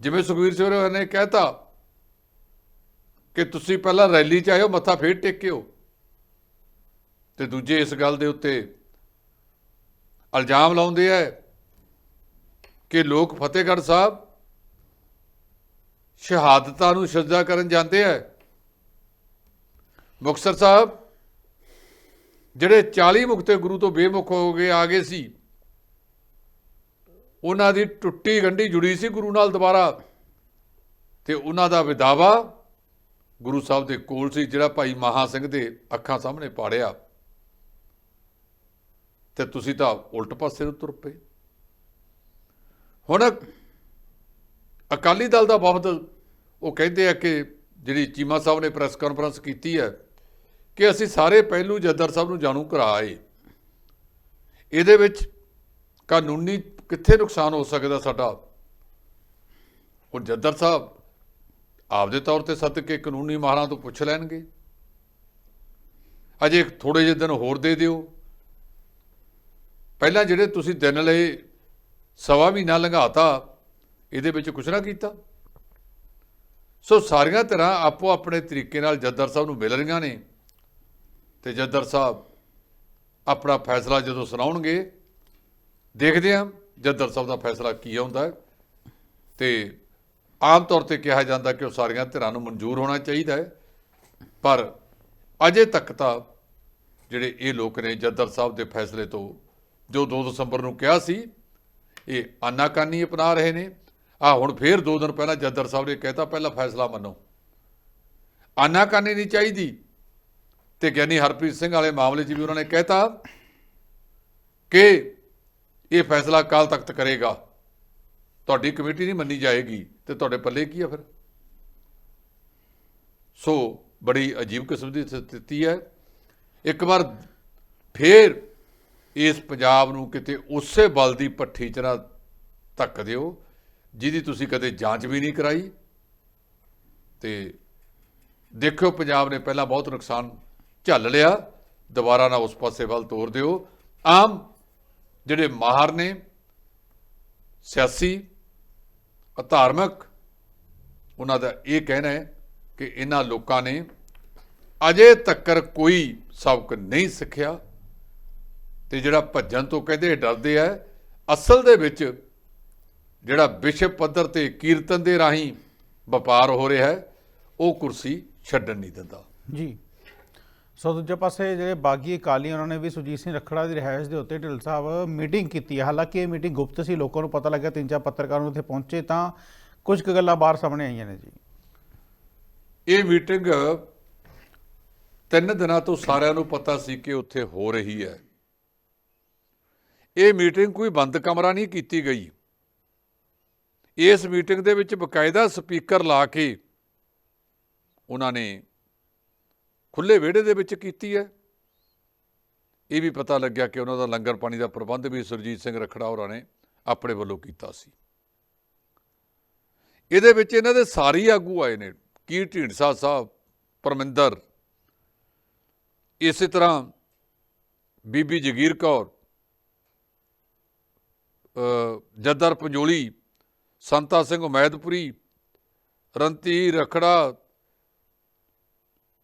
ਜਿਵੇਂ ਸੁਖਵੀਰ ਸਿੰਘ ਹੋਰਾਂ ਨੇ ਕਹਿਤਾ ਕਿ ਤੁਸੀਂ ਪਹਿਲਾਂ ਰੈਲੀ 'ਚ ਆਇਓ, ਮੱਥਾ ਫੇਰ ਟੇਕਿਓ। ਤੇ ਦੂਜੇ ਇਸ ਗੱਲ ਦੇ ਉੱਤੇ ਇਲਜ਼ਾਮ ਲਾਉਂਦੇ ਆ ਕਿ ਲੋਕ ਫਤਿਹਗੜ੍ਹ ਸਾਹਿਬ ਸ਼ਹਾਦਤਾਂ ਨੂੰ ਸਜਦਾ ਕਰਨ ਜਾਂਦੇ ਆ। ਮੁਕਤਸਰ ਸਾਹਿਬ, ਜਿਹੜੇ 40 ਮੁਕਤੇ ਗੁਰੂ ਤੋਂ ਬੇਮੁਖ ਹੋ ਗਏ ਆ ਗਏ ਸੀ, ਉਹਨਾਂ ਦੀ ਟੁੱਟੀ ਗੰਢੀ ਜੁੜੀ ਸੀ ਗੁਰੂ ਨਾਲ ਦੁਬਾਰਾ, ਤੇ ਉਹਨਾਂ ਦਾ ਵਿਦਾਵਾ ਗੁਰੂ ਸਾਹਿਬ ਦੇ ਕੋਲ ਸੀ, ਜਿਹੜਾ ਭਾਈ ਮਹਾ ਸਿੰਘ ਦੇ ਅੱਖਾਂ ਸਾਹਮਣੇ ਪਾੜਿਆ। ਤੇ ਤੁਸੀਂ ਤਾਂ ਉਲਟ ਪਾਸੇ ਨੂੰ ਤੁਰ ਪਏ। ਹੁਣ ਅਕਾਲੀ ਦਲ ਦਾ ਵਫਦ ਉਹ ਕਹਿੰਦੇ ਆ ਕਿ ਜਿਹੜੀ ਚੀਮਾ ਸਾਹਿਬ ਨੇ ਪ੍ਰੈਸ ਕਾਨਫਰੰਸ ਕੀਤੀ ਹੈ ਕਿ ਅਸੀਂ ਸਾਰੇ ਪਹਿਲੂ ਜੱਦਰ ਸਾਹਿਬ ਨੂੰ ਜਾਣੂ ਕਰਾਏ ਇਹਦੇ ਵਿੱਚ ਕਾਨੂੰਨੀ ਕਿੱਥੇ ਨੁਕਸਾਨ ਹੋ ਸਕਦਾ ਸਾਡਾ? ਉਹ ਜੱਦਰ ਸਾਹਿਬ ਆਪਦੇ ਤੌਰ ਤੇ ਸੱਦ ਕੇ ਕਾਨੂੰਨੀ ਮਾਹਰਾਂ ਤੋਂ ਪੁੱਛ ਲੈਣਗੇ। ਅਜੇ ਥੋੜੇ ਜਿਹੇ ਦਿਨ ਹੋਰ ਦੇ ਦਿਓ। ਪਹਿਲਾਂ ਜਿਹੜੇ ਤੁਸੀਂ ਦਿਨ ਲਏ ਸਵਾ ਮਹੀਨਾ ਲੰਘਾਤਾ, ਇਹਦੇ ਵਿੱਚ ਕੁਛ ਨਾ ਕੀਤਾ। ਸੋ ਸਾਰੀਆਂ ਤਰ੍ਹਾਂ ਆਪੋ ਆਪਣੇ ਤਰੀਕੇ ਨਾਲ ਜੱਦਰ ਸਾਹਿਬ ਨੂੰ ਮਿਲ ਰਹੀਆਂ ਨੇ ਤੇ ਜੱਦਰ ਸਾਹਿਬ ਆਪਣਾ ਫੈਸਲਾ ਜਦੋਂ ਸੁਣਾਉਣਗੇ, ਦੇਖਦੇ ਹਾਂ ਜੱਦਰ ਸਾਹਿਬ ਦਾ ਫੈਸਲਾ ਕੀ ਆਉਂਦਾ ਹੈ। ਤੇ ਆਮ ਤੌਰ ਤੇ ਕਿਹਾ ਜਾਂਦਾ ਕਿ ਉਹ ਸਾਰੀਆਂ ਧਿਰਾਂ ਨੂੰ ਮਨਜ਼ੂਰ ਹੋਣਾ ਚਾਹੀਦਾ ਹੈ, ਪਰ ਅਜੇ ਤੱਕ ਤਾਂ ਜਿਹੜੇ ਇਹ ਲੋਕ ਨੇ ਜੱਦਰ ਸਾਹਿਬ ਦੇ ਫੈਸਲੇ ਤੋਂ, ਜੋ 2 ਦਸੰਬਰ ਨੂੰ ਕਿਹਾ ਸੀ ਇਹ ਆਨਾਕਾਨੀ ਅਪਣਾ ਰਹੇ ਨੇ। ਆ ਹੁਣ ਫੇਰ ਦੋ ਦਿਨ ਪਹਿਲਾਂ ਜੱਦਰ ਸਾਹਿਬ ਨੇ ਕਹਿਤਾ, ਪਹਿਲਾਂ ਫੈਸਲਾ ਮੰਨੋ। ਆਨਾਕਾਨੀ ਨਹੀਂ ਚਾਹੀਦੀ। ਤੇ ਗਿਆਨੀ ਹਰਪ੍ਰੀਤ ਸਿੰਘ ਵਾਲੇ ਮਾਮਲੇ 'ਚ ਵੀ ਉਹਨਾਂ ਨੇ ਕਹਿਤਾ ਕਿ ਇਹ ਫੈਸਲਾ ਕੱਲ ਤਖ਼ਤ ਕਰੇਗਾ। ਤੁਹਾਡੀ ਕਮੇਟੀ ਨਹੀਂ ਮੰਨੀ ਜਾਏਗੀ ਤੇ ਤੁਹਾਡੇ ਪੱਲੇ ਕੀ ਆ ਫਿਰ? ਸੋ ਬੜੀ ਅਜੀਬ ਕਿਸਮ ਦੀ ਸਥਿਤੀ ਹੈ। ਇੱਕ ਵਾਰ ਫੇਰ ਇਸ ਪੰਜਾਬ ਨੂੰ ਕਿਤੇ ਉਸੇ ਬਲ ਦੀ ਪੱਠੀ 'ਚ ਨਾ ਧੱਕ ਦਿਓ, ਜਿਹਦੀ ਤੁਸੀਂ ਕਦੇ ਜਾਂਚ ਵੀ ਨਹੀਂ ਕਰਾਈ। ਤੇ ਦੇਖਿਓ, ਪੰਜਾਬ ਨੇ ਪਹਿਲਾਂ ਬਹੁਤ ਨੁਕਸਾਨ ਝੱਲ ਲਿਆ। ਦੁਬਾਰਾ ਨਾ ਉਸ ਪਾਸੇ ਵੱਲ ਤੋਰ ਦਿਓ। ਆਮ ਜਿਹੜੇ ਮਾਹਰ ਨੇ, ਸਿਆਸੀ ਧਾਰਮਿਕ ਉਹਨਾਂ ਦਾ ਇਹ ਕਹਿਣਾ ਹੈ ਕਿ ਇਹਨਾਂ ਲੋਕਾਂ ਨੇ ਅਜੇ ਤੱਕ ਕੋਈ ਸਬਕ ਨਹੀਂ ਸਿੱਖਿਆ। ਤੇ ਜਿਹੜਾ ਭੱਜਣ ਤੋਂ ਕਹਿੰਦੇ ਡਰਦੇ ਆ ਅਸਲ ਦੇ ਵਿੱਚ ਜਿਹੜਾ ਵਿਸ਼ਵ ਪੱਧਰ ਤੇ ਕੀਰਤਨ ਦੇ ਰਾਹੀਂ ਵਪਾਰ ਹੋ ਰਿਹਾ ਹੈ ਉਹ ਕੁਰਸੀ ਛੱਡਣ ਨਹੀਂ ਦਿੰਦਾ। ਜੀ। ਸੋ ਦੂਜੇ ਪਾਸੇ ਜਿਹੜੇ ਬਾਗੀ ਅਕਾਲੀ ਉਹਨਾਂ ਨੇ ਵੀ ਸੁਜੀਤ ਸਿੰਘ ਰਖੜਾ ਦੀ ਰਿਹਾਇਸ਼ ਦੇ ਉੱਤੇ ਢਿੱਲ ਸਾਹਿਬ ਮੀਟਿੰਗ ਕੀਤੀ ਹੈ ਹਾਲਾਂਕਿ ਇਹ ਮੀਟਿੰਗ ਗੁਪਤ ਸੀ ਲੋਕਾਂ ਨੂੰ ਪਤਾ ਲੱਗਾ ਤਿੰਨ ਚਾਰ ਪੱਤਰਕਾਰ ਉੱਥੇ ਪਹੁੰਚੇ ਤਾਂ ਕੁਝ ਕੁ ਗੱਲਾਂ ਬਾਹਰ ਸਾਹਮਣੇ ਆਈਆਂ ਨੇ ਜੀ। ਇਹ ਮੀਟਿੰਗ ਤਿੰਨ ਦਿਨਾਂ ਤੋਂ ਸਾਰਿਆਂ ਨੂੰ ਪਤਾ ਸੀ ਕਿ ਉੱਥੇ ਹੋ ਰਹੀ ਹੈ। ਇਹ ਮੀਟਿੰਗ ਕੋਈ ਬੰਦ ਕਮਰਾ ਨਹੀਂ ਕੀਤੀ ਗਈ। ਇਸ ਮੀਟਿੰਗ ਦੇ ਵਿੱਚ ਬਕਾਇਦਾ ਸਪੀਕਰ ਲਾ ਕੇ ਉਹਨਾਂ ਨੇ ਖੁੱਲੇ ਵਿਹੜੇ ਦੇ ਵਿੱਚ ਕੀਤੀ ਹੈ। ਇਹ ਵੀ ਪਤਾ ਲੱਗਿਆ ਕਿ ਉਹਨਾਂ ਦਾ ਲੰਗਰ ਪਾਣੀ ਦਾ ਪ੍ਰਬੰਧ ਵੀ ਸੁਰਜੀਤ ਸਿੰਘ ਰਖੜਾ ਹੋਰਾਂ ਨੇ ਆਪਣੇ ਵੱਲੋਂ ਕੀਤਾ ਸੀ। ਇਹਦੇ ਵਿੱਚ ਇਹਨਾਂ ਦੇ ਸਾਰੇ ਹੀ ਆਗੂ ਆਏ ਨੇ, ਕੀ ਢੀਂਡਸਾ ਸਾਹਿਬ, ਪਰਮਿੰਦਰ। ਇਸੇ ਤਰ੍ਹਾਂ ਬੀਬੀ ਜਗੀਰ ਕੌਰ ਜੱਦਰ ਪੰਜੋਲੀ, ਸੰਤਾ ਸਿੰਘ ਉਮੈਦਪੁਰੀ, ਰੰਤੀ ਰਖੜਾ,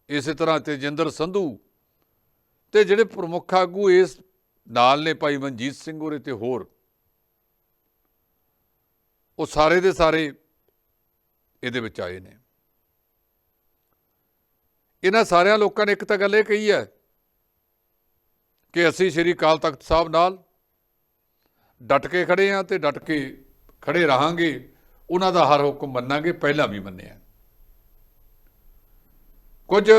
ਇਸੇ ਤਰ੍ਹਾਂ ਤੇਜਿੰਦਰ ਸੰਧੂ। ਤੇ ਜਿਹੜੇ ਪ੍ਰਮੁੱਖ ਆਗੂ ਇਸ ਨਾਲ ਨੇ ਭਾਈ ਮਨਜੀਤ ਸਿੰਘ ਹੋਰੇ ਤੇ ਹੋਰ। ਉਹ ਸਾਰੇ ਦੇ ਸਾਰੇ ਇਹਦੇ ਵਿੱਚ ਆਏ ਨੇ। ਇਹਨਾਂ ਸਾਰਿਆਂ ਲੋਕਾਂ ਨੇ ਇੱਕ ਤਾਂ ਗੱਲ ਇਹ ਕਹੀ ਹੈ ਕਿ ਅਸੀਂ ਸ਼੍ਰੀ ਅਕਾਲ ਤਖਤ ਸਾਹਿਬ ਨਾਲ ਡਟ ਕੇ ਖੜੇ ਹਾਂ ਤੇ ਡਟ ਕੇ ਖੜੇ ਰਹਾਂਗੇ, ਉਹਨਾਂ ਦਾ ਹਰ ਹੁਕਮ ਮੰਨਾਂਗੇ, ਪਹਿਲਾਂ ਵੀ ਮੰਨਿਆ। ਕੁਝ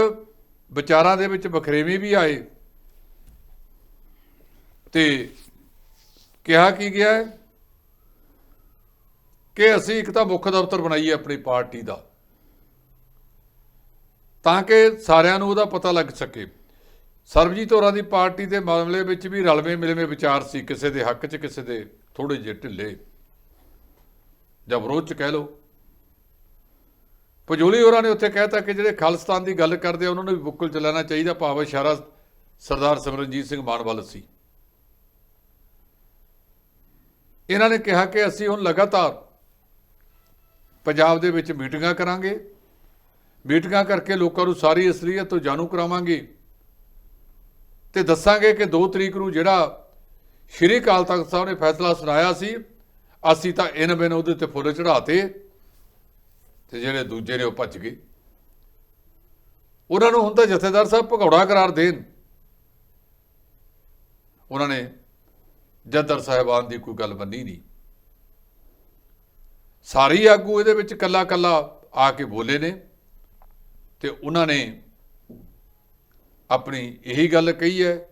ਵਿਚਾਰਾਂ ਦੇ ਵਿੱਚ ਬਖਰੇਵੇਂ ਵੀ ਆਏ। ਤੇ ਕਿਹਾ ਕੀ ਗਿਆ ਹੈ? ਕਿ ਅਸੀਂ ਇੱਕ ਤਾਂ ਮੁੱਖ ਦਫ਼ਤਰ ਬਣਾਈਏ ਆਪਣੀ ਪਾਰਟੀ ਦਾ, ਤਾਂ ਕਿ ਸਾਰਿਆਂ ਨੂੰ ਉਹਦਾ ਪਤਾ ਲੱਗ ਸਕੇ। ਸਰਬਜੀਤ ਹੋਰਾਂ ਦੀ ਪਾਰਟੀ ਦੇ ਮਾਮਲੇ ਵਿੱਚ ਵੀ ਰਲਵੇਂ ਮਿਲਵੇਂ ਵਿਚਾਰ ਸੀ। ਕਿਸੇ ਦੇ ਹੱਕ 'ਚ, ਕਿਸੇ ਦੇ ਥੋੜੇ ਜਿਹੇ ਢਿੱਲੇ। ਜਾਂ ਵਿਰੋਧ 'ਚ ਕਹਿ ਲਓ। ਪਜੋਲੀ ਹੋਰਾਂ ਨੇ ਉੱਥੇ ਕਹਿਤਾ ਕਿ ਜਿਹੜੇ ਖਾਲਿਸਤਾਨ ਦੀ ਗੱਲ ਕਰਦੇ ਆ, ਉਹਨਾਂ ਨੂੰ ਵੀ ਬੁੱਕਲ 'ਚ ਲੈਣਾ ਚਾਹੀਦਾ, ਭਾਵ ਇਸ਼ਾਰਾ ਸਰਦਾਰ ਸਿਮਰਨਜੀਤ ਸਿੰਘ ਮਾਨ ਵੱਲ ਸੀ। ਇਹਨਾਂ ਨੇ ਕਿਹਾ ਕਿ ਅਸੀਂ ਹੁਣ ਲਗਾਤਾਰ ਪੰਜਾਬ ਦੇ ਵਿੱਚ ਮੀਟਿੰਗਾਂ ਕਰਾਂਗੇ। ਮੀਟਿੰਗਾਂ ਕਰਕੇ ਲੋਕਾਂ ਨੂੰ ਸਾਰੀ ਅਸਲੀਅਤ ਤੋਂ ਜਾਣੂ ਕਰਾਵਾਂਗੇ। ਤੇ ਦੱਸਾਂਗੇ ਕਿ 2 ਤਰੀਕ ਨੂੰ ਜਿਹੜਾ ਸ਼੍ਰੀ ਅਕਾਲ ਤਖਤ ਸਾਹਿਬ ਨੇ ਫੈਸਲਾ ਸੁਣਾਇਆ ਸੀ, ਅਸੀਂ ਤਾਂ ਇਨ ਬਿਨ ਉਹਦੇ ਤੇ ਫੁੱਲ ਚੜਾਤੇ ਤੇ ਜਿਹੜੇ ਦੂਜੇ ਨੇ ਉਹ ਭੱਜ ਗਏ। ਉਹਨਾਂ ਨੂੰ ਹੁਣ ਤਾਂ ਜਥੇਦਾਰ ਸਾਹਿਬ ਭਗੌੜਾ ਕਰਾਰ ਦੇਣ। ਉਹਨਾਂ ਨੇ ਜੱਦਰ ਸਾਹਿਬਾਨ ਦੀ ਕੋਈ ਗੱਲ ਮੰਨੀ ਨਹੀਂ। ਸਾਰੇ ਹੀ ਆਗੂ ਇਹਦੇ ਵਿੱਚ ਕੱਲਾ ਕੱਲਾ ਆ ਕੇ ਬੋਲੇ ਨੇ ਤੇ ਉਹਨਾਂ ਨੇ ਆਪਣੀ ਇਹੀ ਗੱਲ ਕਹੀ ਹੈ,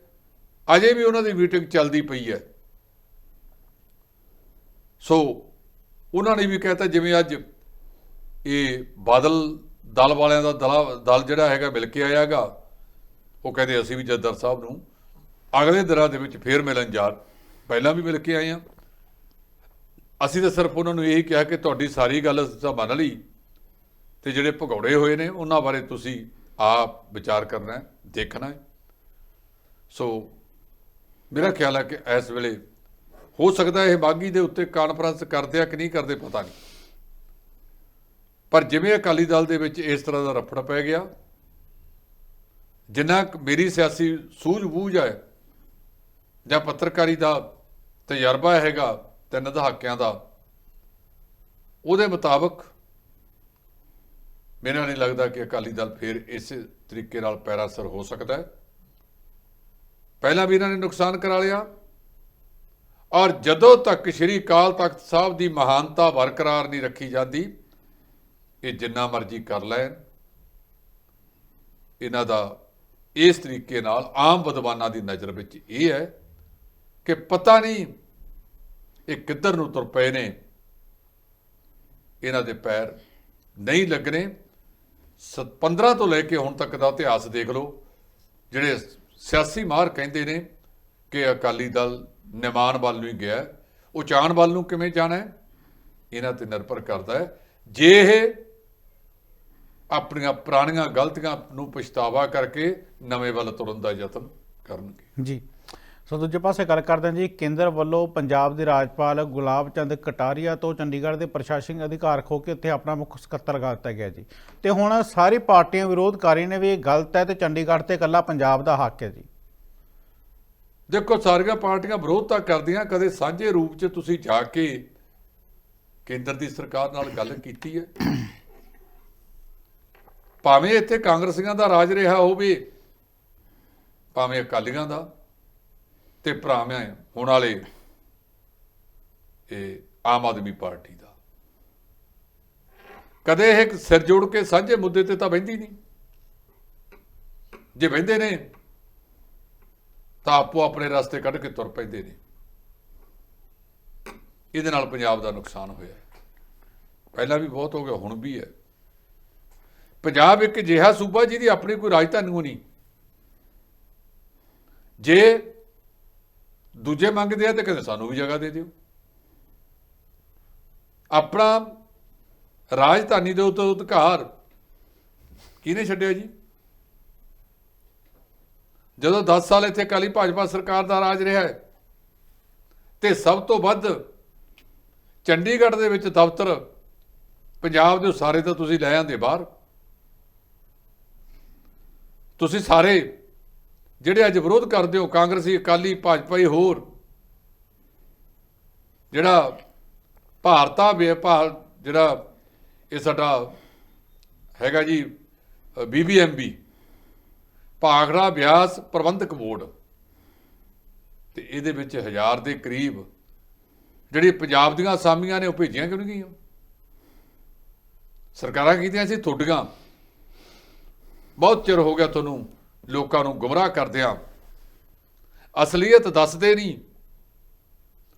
ਅਜੇ ਵੀ ਉਹਨਾਂ ਦੀ ਮੀਟਿੰਗ ਚੱਲਦੀ ਪਈ ਹੈ। ਸੋ ਉਹਨਾਂ ਨੇ ਵੀ ਕਹਿਤਾ ਜਿਵੇਂ ਅੱਜ ਇਹ ਬਾਦਲ ਦਲ ਵਾਲਿਆਂ ਦਾ ਦਲਾ- ਦਲ ਜਿਹੜਾ ਹੈਗਾ ਮਿਲ ਕੇ ਆਇਆਗਾ ਉਹ ਕਹਿੰਦੇ ਅਸੀਂ ਵੀ ਜੱਦਰ ਸਾਹਿਬ ਨੂੰ ਅਗਲੇ ਦਿਨਾਂ ਦੇ ਵਿੱਚ ਫੇਰ ਮਿਲਣ ਜਾ, ਪਹਿਲਾਂ ਵੀ ਮਿਲ ਕੇ ਆਏ ਆ ਅਸੀਂ ਤਾਂ ਸਿਰਫ ਉਹਨਾਂ ਨੂੰ ਇਹੀ ਕਿਹਾ ਕਿ ਤੁਹਾਡੀ ਸਾਰੀ ਗੱਲ ਅਸੀਂ ਤਾਂ ਮੰਨ ਲਈ ਤੇ ਜਿਹੜੇ ਭਗੌੜੇ ਹੋਏ ਨੇ, ਉਹਨਾਂ ਬਾਰੇ ਤੁਸੀਂ ਆਪ ਵਿਚਾਰ ਕਰਨਾ ਹੈ। ਦੇਖਣਾ ਹੈ। ਸੋ ਮੇਰਾ ਖਿਆਲ ਹੈ ਕਿ ਇਸ ਵੇਲੇ ਹੋ ਸਕਦਾ ਇਹ ਬਾਗੀ ਦੇ ਉੱਤੇ ਕਾਨਫਰੰਸ ਕਰਦੇ ਆ ਕਿ ਨਹੀਂ ਕਰਦੇ ਪਤਾ ਨਹੀਂ। ਪਰ ਜਿਵੇਂ ਅਕਾਲੀ ਦਲ ਦੇ ਵਿੱਚ ਇਸ ਤਰ੍ਹਾਂ ਦਾ ਰਫੜ ਪੈ ਗਿਆ, ਜਿੰਨਾ ਮੇਰੀ ਸਿਆਸੀ ਸੂਝ-ਬੂਝ ਹੈ, ਜਾਂ ਪੱਤਰਕਾਰੀ ਦਾ ਤਜਰਬਾ ਹੈਗਾ, ਤਿੰਨ ਦਹਾਕਿਆਂ ਦਾ, ਉਹਦੇ ਮੁਤਾਬਕ ਮੈਨੂੰ ਨਹੀਂ ਲੱਗਦਾ ਕਿ ਅਕਾਲੀ ਦਲ ਫਿਰ ਇਸ ਤਰੀਕੇ ਨਾਲ ਪੈਰਾ ਪੈਰਾਸਰ ਹੋ ਸਕਦਾ ਹੈ। ਪਹਿਲਾਂ ਵੀ ਇਹਨਾਂ ਨੇ ਨੁਕਸਾਨ ਕਰਾ ਲਿਆ। ਔਰ ਜਦੋਂ ਤੱਕ ਸ਼੍ਰੀ ਅਕਾਲ ਤਖਤ ਸਾਹਿਬ ਦੀ ਮਹਾਨਤਾ ਬਰਕਰਾਰ ਨਹੀਂ ਰੱਖੀ ਜਾਂਦੀ, ਇਹ ਜਿੰਨਾ ਮਰਜ਼ੀ ਕਰ ਲੈਣ। ਇਹਨਾਂ ਦਾ ਇਸ ਤਰੀਕੇ ਨਾਲ ਆਮ ਵਿਦਵਾਨਾਂ ਦੀ ਨਜ਼ਰ ਵਿੱਚ ਇਹ ਹੈ ਕਿ ਪਤਾ ਨਹੀਂ ਇਹ ਕਿੱਧਰ ਨੂੰ ਤੁਰ ਪਏ ਨੇ। ਇਹਨਾਂ ਦੇ ਪੈਰ ਨਹੀਂ ਲੱਗਣੇ। 15 ਤੋਂ ਲੈ ਕੇ ਹੁਣ ਤੱਕ ਦਾ ਇਤਿਹਾਸ ਦੇਖ ਲਓ, ਜਿਹੜੇ ਸਿਆਸੀ ਮਾਹਰ ਕਹਿੰਦੇ ਨੇ ਕਿ ਅਕਾਲੀ ਦਲ ਨਿਮਾਨ ਵੱਲ ਨੂੰ ਹੀ ਗਿਆ ਉਹ ਚਾਣ ਵੱਲ ਨੂੰ ਕਿਵੇਂ ਜਾਣਾ ਹੈ? ਇਹਨਾਂ ਤੇ ਨਿਰਭਰ ਕਰਦਾ ਹੈ। ਜੇ ਇਹ ਆਪਣੀਆਂ ਪੁਰਾਣੀਆਂ ਗਲਤੀਆਂ ਨੂੰ ਪਛਤਾਵਾ ਕਰਕੇ ਨਵੇਂ ਵੱਲ ਤੁਰਨ ਦਾ ਯਤਨ ਕਰਨਗੇ। ਜੀ। ਸੋ ਦੂਜੇ ਪਾਸੇ ਗੱਲ ਕਰਦੇ ਹਾਂ ਜੀ, ਕੇਂਦਰ ਵੱਲੋਂ ਪੰਜਾਬ ਦੇ ਰਾਜਪਾਲ ਗੁਲਾਬ ਚੰਦ ਕਟਾਰੀਆ ਤੋਂ ਚੰਡੀਗੜ੍ਹ ਦੇ ਪ੍ਰਸ਼ਾਸਨਿਕ ਅਧਿਕਾਰ ਖੋ ਕੇ ਉੱਥੇ ਆਪਣਾ ਮੁੱਖ ਸਕੱਤਰ ਲਗਾ ਦਿੱਤਾ ਗਿਆ ਜੀ। ਤੇ ਹੁਣ ਸਾਰੀ ਪਾਰਟੀਆਂ ਵਿਰੋਧ ਕਰ ਰਹੀਆਂ ਨੇ ਵੀ ਇਹ ਗਲਤ ਹੈ ਤੇ ਚੰਡੀਗੜ੍ਹ ਤੇ ਇਕੱਲਾ ਪੰਜਾਬ ਦਾ ਹੱਕ ਹੈ ਜੀ। ਦੇਖੋ, ਸਾਰੀਆਂ ਪਾਰਟੀਆਂ ਵਿਰੋਧ ਤਾਂ ਕਰਦੀਆਂ, ਕਦੇ ਸਾਂਝੇ ਰੂਪ 'ਚ ਤੁਸੀਂ ਜਾ ਕੇ ਕੇਂਦਰ ਦੀ ਸਰਕਾਰ ਨਾਲ ਗੱਲ ਕੀਤੀ ਹੈ। ਭਾਵੇਂ ਇੱਥੇ ਕਾਂਗਰਸੀਆਂ ਦਾ ਰਾਜ ਰਿਹਾ ਹੋਵੇ, ਭਾਵੇਂ ਅਕਾਲੀਆਂ ਦਾ ਤੇ ਭਰਾਵੇਂ ਹੋਣ ਵਾਲੇ ਇਹ ਆਮ ਆਦਮੀ ਪਾਰਟੀ ਦਾ। ਕਦੇ ਇਹ ਸਿਰ ਜੋੜ ਕੇ ਸਾਂਝੇ ਮੁੱਦੇ ਤੇ ਤਾਂ ਬਹਿੰਦੀ ਨਹੀਂ। ਜੇ ਬਹਿੰਦੇ ਨੇ, ਤਾਂ ਆਪੋ ਆਪਣੇ ਰਸਤੇ ਕੱਢ ਕੇ ਤੁਰ ਪੈਂਦੇ ਨੇ। ਇਹਦੇ ਨਾਲ ਪੰਜਾਬ ਦਾ ਨੁਕਸਾਨ ਹੋਇਆ। ਪਹਿਲਾਂ ਵੀ ਬਹੁਤ ਹੋ ਗਿਆ, ਹੁਣ ਵੀ ਹੈ। ਪੰਜਾਬ ਇੱਕ ਅਜਿਹਾ ਸੂਬਾ ਜਿਹਦੀ ਆਪਣੀ ਕੋਈ ਰਾਜਧਾਨੀ ਓ ਨਹੀਂ। ਜੇ ਦੂਜੇ ਮੰਗਦੇ ਆ ਤੇ ਕਹਿੰਦੇ ਸਾਨੂੰ ਵੀ ਜਗ੍ਹਾ ਦੇ ਦਿਓ। ਆਪਣਾ ਰਾਜਧਾਨੀ ਦੇ ਉੱਤੇ ਅਧਿਕਾਰ ਕਿਹਨੇ ਛੱਡਿਆ ਜੀ? ਜਦੋਂ 10 ਸਾਲ ਇੱਥੇ ਅਕਾਲੀ ਭਾਜਪਾ ਸਰਕਾਰ ਦਾ ਰਾਜ ਰਿਹਾ ਹੈ ਤੇ ਸਭ ਤੋਂ ਵੱਧ ਚੰਡੀਗੜ੍ਹ ਦੇ ਵਿੱਚ ਦਫ਼ਤਰ ਪੰਜਾਬ ਦੇ ਸਾਰੇ ਤਾਂ ਤੁਸੀਂ ਲੈ ਆਂਦੇ ਬਾਹਰ। ਤੁਸੀਂ ਸਾਰੇ ਜਿਹੜੇ ਅੱਜ ਵਿਰੋਧ ਕਰਦੇ ਹੋ, ਕਾਂਗਰਸੀ, ਅਕਾਲੀ, ਭਾਜਪਾ ਹੀ ਹੋਰ। ਜਿਹੜਾ ਭਾਰਤਾ ਵਿਭਾਗ ਜਿਹੜਾ ਇਹ ਸਾਡਾ ਹੈਗਾ ਜੀ ਬੀਬੀਐਮਬੀ ਭਾਖੜਾ ਬਿਆਸ ਪ੍ਰਬੰਧਕ ਬੋਰਡ। ਤੇ ਇਹਦੇ ਵਿੱਚ ਹਜ਼ਾਰ ਦੇ ਕਰੀਬ ਜਿਹੜੀ ਪੰਜਾਬ ਦੀਆਂ ਅਸਾਮੀਆਂ ਨੇ, ਉਹ ਭੇਜੀਆਂ ਕਿਉਂ ਨਹੀਂ ਗਈਆਂ? ਸਰਕਾਰਾਂ ਕੀਤੀਆਂ ਸੀ ਤੁਹਾਡੀਆਂ। ਬਹੁਤ ਚਿਰ ਹੋ ਗਿਆ ਤੁਹਾਨੂੰ ਲੋਕਾਂ ਨੂੰ ਗੁੰਮਰਾਹ ਕਰਦਿਆਂ ਅਸਲੀਅਤ ਦੱਸਦੇ ਨਹੀਂ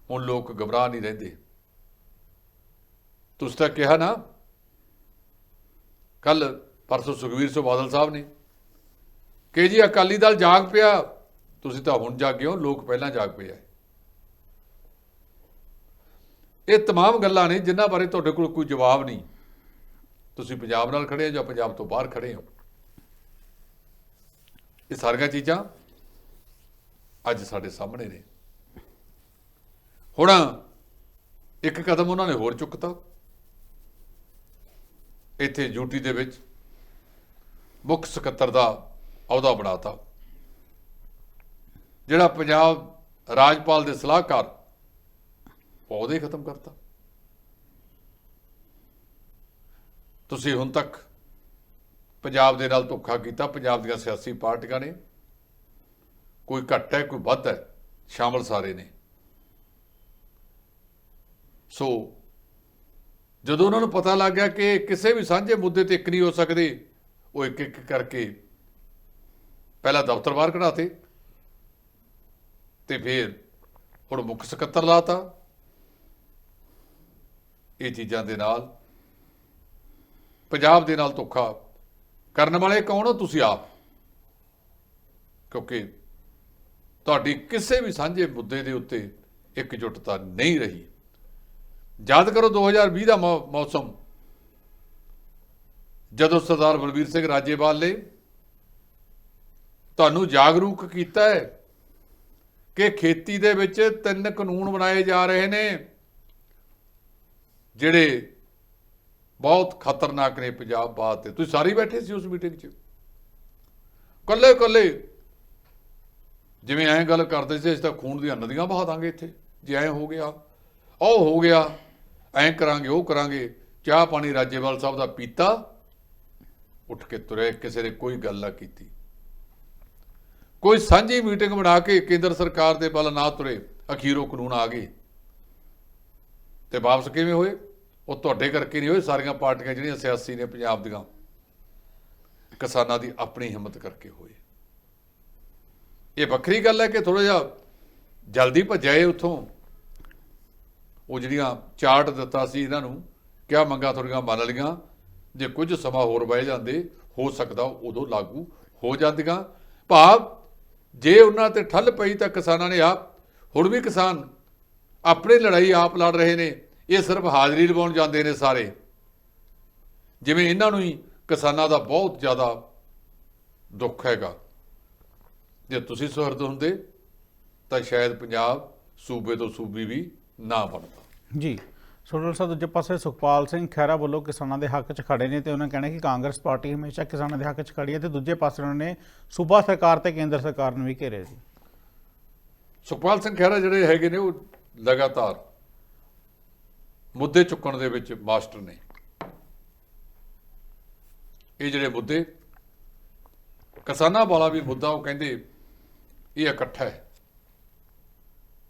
ਹੁਣ ਲੋਕ ਗੁੰਮਰਾਹ ਨਹੀਂ ਰਹਿੰਦੇ ਤੁਸੀਂ ਤਾਂ ਕਿਹਾ ਨਾ ਕੱਲ ਪਰਸੋਂ ਸੁਖਵੀਰ ਸਿੰਘ ਬਾਦਲ ਸਾਹਿਬ ਨੇ ਕਿ ਜੀ ਅਕਾਲੀ ਦਲ ਜਾਗ ਪਿਆ ਤੁਸੀਂ ਤਾਂ ਹੁਣ ਜਾਗੇ ਹੋ ਲੋਕ ਪਹਿਲਾਂ ਜਾਗ ਪਏ ਆ ਇਹ तमाम ਗੱਲਾਂ ਨੇ ਜਿਨ੍ਹਾਂ ਬਾਰੇ ਤੁਹਾਡੇ ਕੋਲ ਕੋਈ ਜਵਾਬ ਨਹੀਂ ਤੁਸੀਂ ਪੰਜਾਬ ਨਾਲ ਖੜੇ ਹੋ ਜਾਂ ਪੰਜਾਬ ਤੋਂ ਬਾਹਰ ਖੜੇ ਹੋ ਇਹ ਸਾਰੀਆਂ ਚੀਜ਼ਾਂ ਅੱਜ ਸਾਡੇ ਸਾਹਮਣੇ ਨੇ। ਹੁਣ ਇੱਕ ਕਦਮ ਉਹਨਾਂ ਨੇ ਹੋਰ ਚੁੱਕਤਾ। ਇੱਥੇ ਯੂਟੀ ਦੇ ਵਿੱਚ ਮੁੱਖ ਸਕੱਤਰ ਦਾ ਅਹੁਦਾ ਬਣਾਤਾ, ਜਿਹੜਾ ਪੰਜਾਬ ਰਾਜਪਾਲ ਦੇ ਸਲਾਹਕਾਰ ਉਹ ਅਹੁਦਾ ਹੀ ਖਤਮ ਕਰਤਾ। ਤੁਸੀਂ ਹੁਣ ਤੱਕ ਪੰਜਾਬ ਦੇ ਨਾਲ ਧੋਖਾ ਕੀਤਾ, ਪੰਜਾਬ ਦੀਆਂ ਸਿਆਸੀ ਪਾਰਟੀਆਂ ਨੇ। ਕੋਈ ਘੱਟ ਹੈ, ਕੋਈ ਵੱਧ ਹੈ, ਸ਼ਾਮਲ ਸਾਰੇ ਨੇ। ਸੋ ਜਦੋਂ ਉਹਨਾਂ ਨੂੰ ਪਤਾ ਲੱਗ ਗਿਆ ਕਿ ਕਿਸੇ ਵੀ ਸਾਂਝੇ ਮੁੱਦੇ ਤੇ ਇੱਕ ਨਹੀਂ ਹੋ ਸਕਦੇ, ਉਹ ਇੱਕ ਇੱਕ ਕਰਕੇ ਪਹਿਲਾਂ ਦਫ਼ਤਰ ਬਾਹਰ ਕਢਾਤੇ ਤੇ ਫਿਰ ਹੁਣ ਮੁੱਖ ਸਕੱਤਰ ਲਾਤਾ। ਇਹ ਚੀਜ਼ਾਂ ਦੇ ਨਾਲ ਪੰਜਾਬ ਦੇ ਨਾਲ ਧੋਖਾ ਕਰਨ ਵਾਲੇ ਕੌਣ ਹੋ ਤੁਸੀਂ ਆਪ? ਕਿਉਂਕਿ ਤੁਹਾਡੀ ਕਿਸੇ ਵੀ ਸਾਂਝੇ ਮੁੱਦੇ ਦੇ ਉੱਤੇ ਇਕਜੁੱਟਤਾ ਨਹੀਂ ਰਹੀ। ਯਾਦ ਕਰੋ 2020 ਦਾ ਮੌਸਮ। ਜਦੋਂ ਸਰਦਾਰ ਬਲਬੀਰ ਸਿੰਘ ਰਾਜੇਵਾਲ ਨੇ ਤੁਹਾਨੂੰ ਜਾਗਰੂਕ ਕੀਤਾ ਹੈ ਕਿ ਖੇਤੀ ਦੇ ਵਿੱਚ ਤਿੰਨ ਕਾਨੂੰਨ ਬਣਾਏ ਜਾ ਰਹੇ ਨੇ, ਜਿਹੜੇ ਬਹੁਤ ਖਤਰਨਾਕ ਨੇ ਪੰਜਾਬ ਬਾਤ ਤੇ। ਤੁਸੀਂ ਸਾਰੇ ਬੈਠੇ ਸੀ ਉਸ ਮੀਟਿੰਗ 'ਚ? ਕੱਲੇ ਕੱਲੇ। ਜਿਵੇਂ ਐਂ ਗੱਲ ਕਰਦੇ ਸੀ, ਅਸੀਂ ਤਾਂ ਖੂਨ ਦੀਆਂ ਨਦੀਆਂ ਬਹਾ ਦਾਂਗੇ ਇੱਥੇ। ਜੇ ਐਂ ਹੋ ਗਿਆ, ਉਹ ਹੋ ਗਿਆ, ਐਂ ਕਰਾਂਗੇ, ਉਹ ਕਰਾਂਗੇ। ਚਾਹ ਪਾਣੀ ਰਾਜੇਵਾਲ ਸਾਹਿਬ ਦਾ ਪੀਤਾ, ਉੱਠ ਕੇ ਤੁਰੇ, ਕਿਸੇ ਨੇ ਕੋਈ ਗੱਲ ਨਾ ਕੀਤੀ। ਕੋਈ ਸਾਂਝੀ ਮੀਟਿੰਗ ਬਣਾ ਕੇ ਕੇਂਦਰ ਸਰਕਾਰ ਦੇ ਵੱਲ ਨਾ ਤੁਰੇ, ਅਖੀਰੋ ਕਾਨੂੰਨ ਆ ਗਏ। ਤੇ ਵਾਪਸ ਕਿਵੇਂ ਹੋਏ? ਉਹ ਤੁਹਾਡੇ ਕਰਕੇ ਨਹੀਂ ਹੋਏ, ਸਾਰੀਆਂ ਪਾਰਟੀਆਂ ਜਿਹੜੀਆਂ ਸਿਆਸੀ ਨੇ ਪੰਜਾਬ ਦੀਆਂ, ਕਿਸਾਨਾਂ ਦੀ ਆਪਣੀ ਹਿੰਮਤ ਕਰਕੇ ਹੋਏ। ਇਹ ਵੱਖਰੀ ਗੱਲ ਹੈ ਕਿ ਥੋੜਾ ਜਿਹਾ ਜਲਦੀ ਭੱਜਿਆ ਉਥੋਂ। ਉਹ ਜਿਹੜੀਆਂ ਚਾਰਟ ਦਿੱਤਾ ਸੀ ਇਹਨਾਂ ਨੂੰ, ਕਿਆ ਮੰਗਾ ਤੁਹਾਡੀਆਂ ਮੰਨ ਲਈਆਂ, ਜੇ ਕੁਝ ਸਮਾਂ ਹੋਰ ਬਹਿ ਜਾਂਦੇ, ਹੋ ਸਕਦਾ ਉਦੋਂ ਲਾਗੂ ਹੋ ਜਾਂਦੀਆਂ। ਭਾਵ ਜੇ ਉਹਨਾਂ ਤੇ ਠੱਲ ਪਈ ਤਾਂ ਕਿਸਾਨਾਂ ਨੇ ਆਪ, ਹੁਣ ਵੀ ਕਿਸਾਨ ਆਪਣੀ ਲੜਾਈ ਆਪ ਲੜ ਰਹੇ ਨੇ। ਇਹ ਸਿਰਫ ਹਾਜ਼ਰੀ ਲਵਾਉਣ ਜਾਂਦੇ ਨੇ ਸਾਰੇ। ਜਿਵੇਂ ਇਹਨਾਂ ਨੂੰ ਹੀ ਕਿਸਾਨਾਂ ਦਾ ਬਹੁਤ ਜ਼ਿਆਦਾ ਦੁੱਖ ਹੈਗਾ। ਜੇ ਤੁਸੀਂ ਸੁਹਿਰਦ ਹੁੰਦੇ ਤਾਂ ਸ਼ਾਇਦ ਪੰਜਾਬ ਸੂਬੇ ਤੋਂ ਸੂਬੀ ਵੀ ਨਾ ਬਣਦਾ। ਜੀ ਸੋਡਲ ਸਾਹਿਬ ਦੂਜੇ ਪਾਸੇ ਸੁਖਪਾਲ ਸਿੰਘ ਖਹਿਰਾ ਵੱਲੋਂ ਕਿਸਾਨਾਂ ਦੇ ਹੱਕ 'ਚ ਖੜੇ ਨੇ ਤੇ ਉਹਨਾਂ ਕਹਿਣਾ ਕਿ ਕਾਂਗਰਸ ਪਾਰਟੀ ਹਮੇਸ਼ਾ ਕਿਸਾਨਾਂ ਦੇ ਹੱਕ 'ਚ ਖੜੀ ਹੈ ਤੇ ਦੂਜੇ ਪਾਸੇ ਉਹਨਾਂ ਨੇ ਸੂਬਾ ਸਰਕਾਰ ਤੇ ਕੇਂਦਰ ਸਰਕਾਰ ਨੂੰ ਵੀ ਘੇਰਿਆ ਜੀ ਸੁਖਪਾਲ ਸਿੰਘ ਖਹਿਰਾ ਜਿਹੜੇ ਹੈਗੇ ਨੇ ਉਹ ਲਗਾਤਾਰ ਮੁੱਦੇ ਚੁੱਕਣ ਦੇ ਵਿੱਚ ਮਾਸਟਰ ਨੇ। ਇਹ ਜਿਹੜੇ ਮੁੱਦੇ, ਕਿਸਾਨਾਂ ਵਾਲਾ ਵੀ ਮੁੱਦਾ ਉਹ ਕਹਿੰਦੇ, ਇਹ ਇਕੱਠਾ ਹੈ।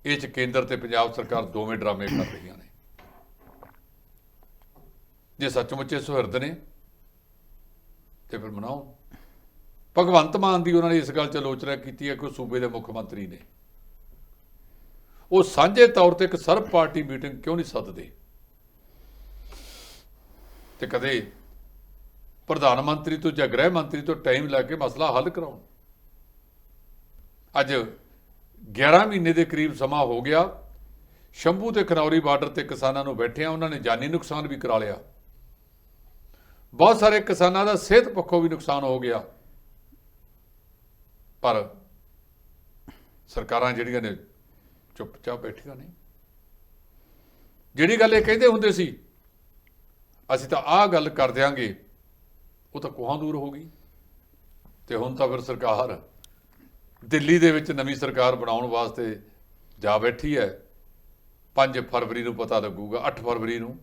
ਇਹ ਚ ਕੇਂਦਰ ਤੇ ਪੰਜਾਬ ਸਰਕਾਰ ਦੋਵੇਂ ਡਰਾਮੇ ਕਰ ਰਹੀਆਂ ਨੇ। ਜੇ ਸੱਚਮੁੱਚ ਸੁਹਿਰਦ ਨੇ, ਤੇ ਫਿਰ ਮਨਾਓ। ਭਗਵੰਤ ਮਾਨ ਦੀ ਉਹਨਾਂ ਨੇ ਇਸ ਗੱਲ 'ਚ ਆਲੋਚਨਾ ਕੀਤੀ ਹੈ ਕਿ ਉਹ ਸੂਬੇ ਦੇ ਮੁੱਖ ਮੰਤਰੀ ਨੇ। ਉਹ ਸਾਂਝੇ ਤੌਰ ਤੇ ਇੱਕ ਸਰਬ ਪਾਰਟੀ ਮੀਟਿੰਗ ਕਿਉਂ ਨਹੀਂ ਸੱਦਦੇ? ਤੇ ਕਦੇ ਪ੍ਰਧਾਨ ਮੰਤਰੀ ਤੋਂ ਜਾਂ ਗ੍ਰਹਿ ਮੰਤਰੀ ਤੋਂ ਟਾਈਮ ਲੈ ਕੇ ਮਸਲਾ ਹੱਲ ਕਰਾਉਣ। ਅੱਜ 11 ਮਹੀਨੇ ਦੇ ਕਰੀਬ ਸਮਾਂ ਹੋ ਗਿਆ। ਸ਼ੰਭੂ ਤੇ ਖਨੌਰੀ ਬਾਰਡਰ ਤੇ ਕਿਸਾਨਾਂ ਨੂੰ ਬੈਠਿਆਂ ਉਹਨਾਂ ਨੇ ਜਾਨੀ ਨੁਕਸਾਨ ਵੀ ਕਰਾ ਲਿਆ। ਬਹੁਤ ਸਾਰੇ ਕਿਸਾਨਾਂ ਦਾ ਸਿਹਤ ਪੱਖੋਂ ਵੀ ਨੁਕਸਾਨ ਹੋ ਗਿਆ। ਪਰ ਸਰਕਾਰਾਂ ਜਿਹੜੀਆਂ ਨੇ ਚੁੱਪਚਾਪ ਬੈਠੀਆਂ ਨੇ। ਜਿਹੜੀ ਗੱਲ ਇਹ ਕਹਿੰਦੇ ਹੁੰਦੇ ਸੀ ਅਸੀਂ ਤਾਂ ਆਹ ਗੱਲ ਕਰ ਦਿਆਂਗੇ। ਉਹ ਤਾਂ ਕੋਹਾਂ ਦੂਰ ਹੋ ਗਈ। ਤੇ ਹੁਣ ਤਾਂ ਫਿਰ ਸਰਕਾਰ ਦਿੱਲੀ ਦੇ ਵਿੱਚ ਨਵੀਂ ਸਰਕਾਰ ਬਣਾਉਣ ਵਾਸਤੇ ਜਾ ਬੈਠੀ ਹੈ। 5 ਫਰਵਰੀ ਨੂੰ ਪਤਾ ਲੱਗੂਗਾ 8 ਫਰਵਰੀ ਨੂੰ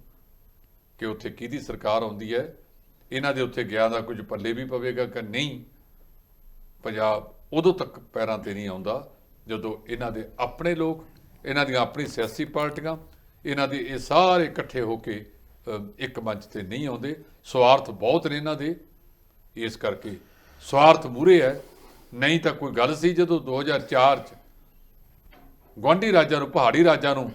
ਕਿ ਉੱਥੇ ਕਿਹਦੀ ਸਰਕਾਰ ਆਉਂਦੀ ਹੈ। ਇਹਨਾਂ ਦੇ ਉੱਥੇ ਗਿਆ ਦਾ ਕੁਝ ਪੱਲੇ ਵੀ ਪਵੇਗਾ ਕਿ ਨਹੀਂ? ਪੰਜਾਬ ਉਦੋਂ ਤੱਕ ਪੈਰਾਂ ਤੇ ਨਹੀਂ ਆਉਂਦਾ ਜਦੋਂ ਇਹਨਾਂ ਦੇ ਆਪਣੇ ਲੋਕ, ਇਹਨਾਂ ਦੀਆਂ ਆਪਣੀ ਸਿਆਸੀ ਪਾਰਟੀਆਂ, ਇਹਨਾਂ ਦੇ ਇਹ ਸਾਰੇ ਇਕੱਠੇ ਹੋ ਕੇ ਇੱਕ ਮੰਚ ਤੇ ਨਹੀਂ ਆਉਂਦੇ। ਸਵਾਰਥ ਬਹੁਤ ਨੇ ਇਹਨਾਂ ਦੇ। ਇਸ ਕਰਕੇ ਸਵਾਰਥ ਮੂਰੇ ਹੈ। ਨਹੀਂ ਤਾਂ ਕੋਈ ਗੱਲ ਸੀ ਜਦੋਂ 2004 ਚ ਗੁਆਂਢੀ ਰਾਜਾਂ ਨੂੰ, ਪਹਾੜੀ ਰਾਜਾਂ ਨੂੰ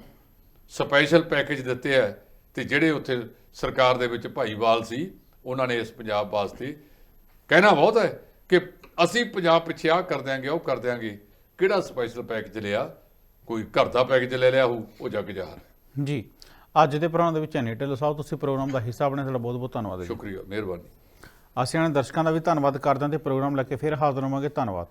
ਸਪੈਸ਼ਲ ਪੈਕੇਜ ਦਿੱਤੇ ਹੈ ਤੇ ਜਿਹੜੇ ਉੱਥੇ ਸਰਕਾਰ ਦੇ ਵਿੱਚ ਭਾਈਵਾਲ ਸੀ, ਉਹਨਾਂ ਨੇ ਇਸ ਪੰਜਾਬ ਵਾਸਤੇ ਕਹਿਣਾ ਬਹੁਤ ਹੈ ਕਿ ਅਸੀਂ ਪੰਜਾਬ ਪਿੱਛੇ ਆ ਕਰ ਦਿਆਂਗੇ, ਉਹ ਕਰ ਦਿਆਂਗੇ। ਕਿਹੜਾ ਸਪੈਸ਼ਲ ਪੈਕੇਜ ਲਿਆ? ਕੋਈ ਘਰ ਦਾ ਪੈਕੇਜ ਲੈ ਲਿਆ ਹੋਊ, ਉਹ ਜੱਗ ਜਾਹਰ ਜੀ। ਅੱਜ ਦੇ ਪ੍ਰੋਗਰਾਮ ਦੇ ਵਿੱਚ ਐਨੀ ਢਿੱਲੋਂ ਸਾਹਿਬ ਤੁਸੀਂ ਪ੍ਰੋਗਰਾਮ ਦਾ ਹਿੱਸਾ ਬਣੇ ਤੁਹਾਡਾ ਬਹੁਤ ਬਹੁਤ ਧੰਨਵਾਦ ਜੀ। ਸ਼ੁਕਰੀਆ ਮਿਹਰਬਾਨੀ। ਅਸੀਂ ਇਹਨਾਂ ਦਰਸ਼ਕਾਂ ਦਾ ਵੀ ਧੰਨਵਾਦ ਕਰਦੇ ਹਾਂ ਤੇ ਪ੍ਰੋਗਰਾਮ ਲੈ ਕੇ ਫਿਰ ਹਾਜ਼ਰ ਹੋਵਾਂਗੇ। ਧੰਨਵਾਦ।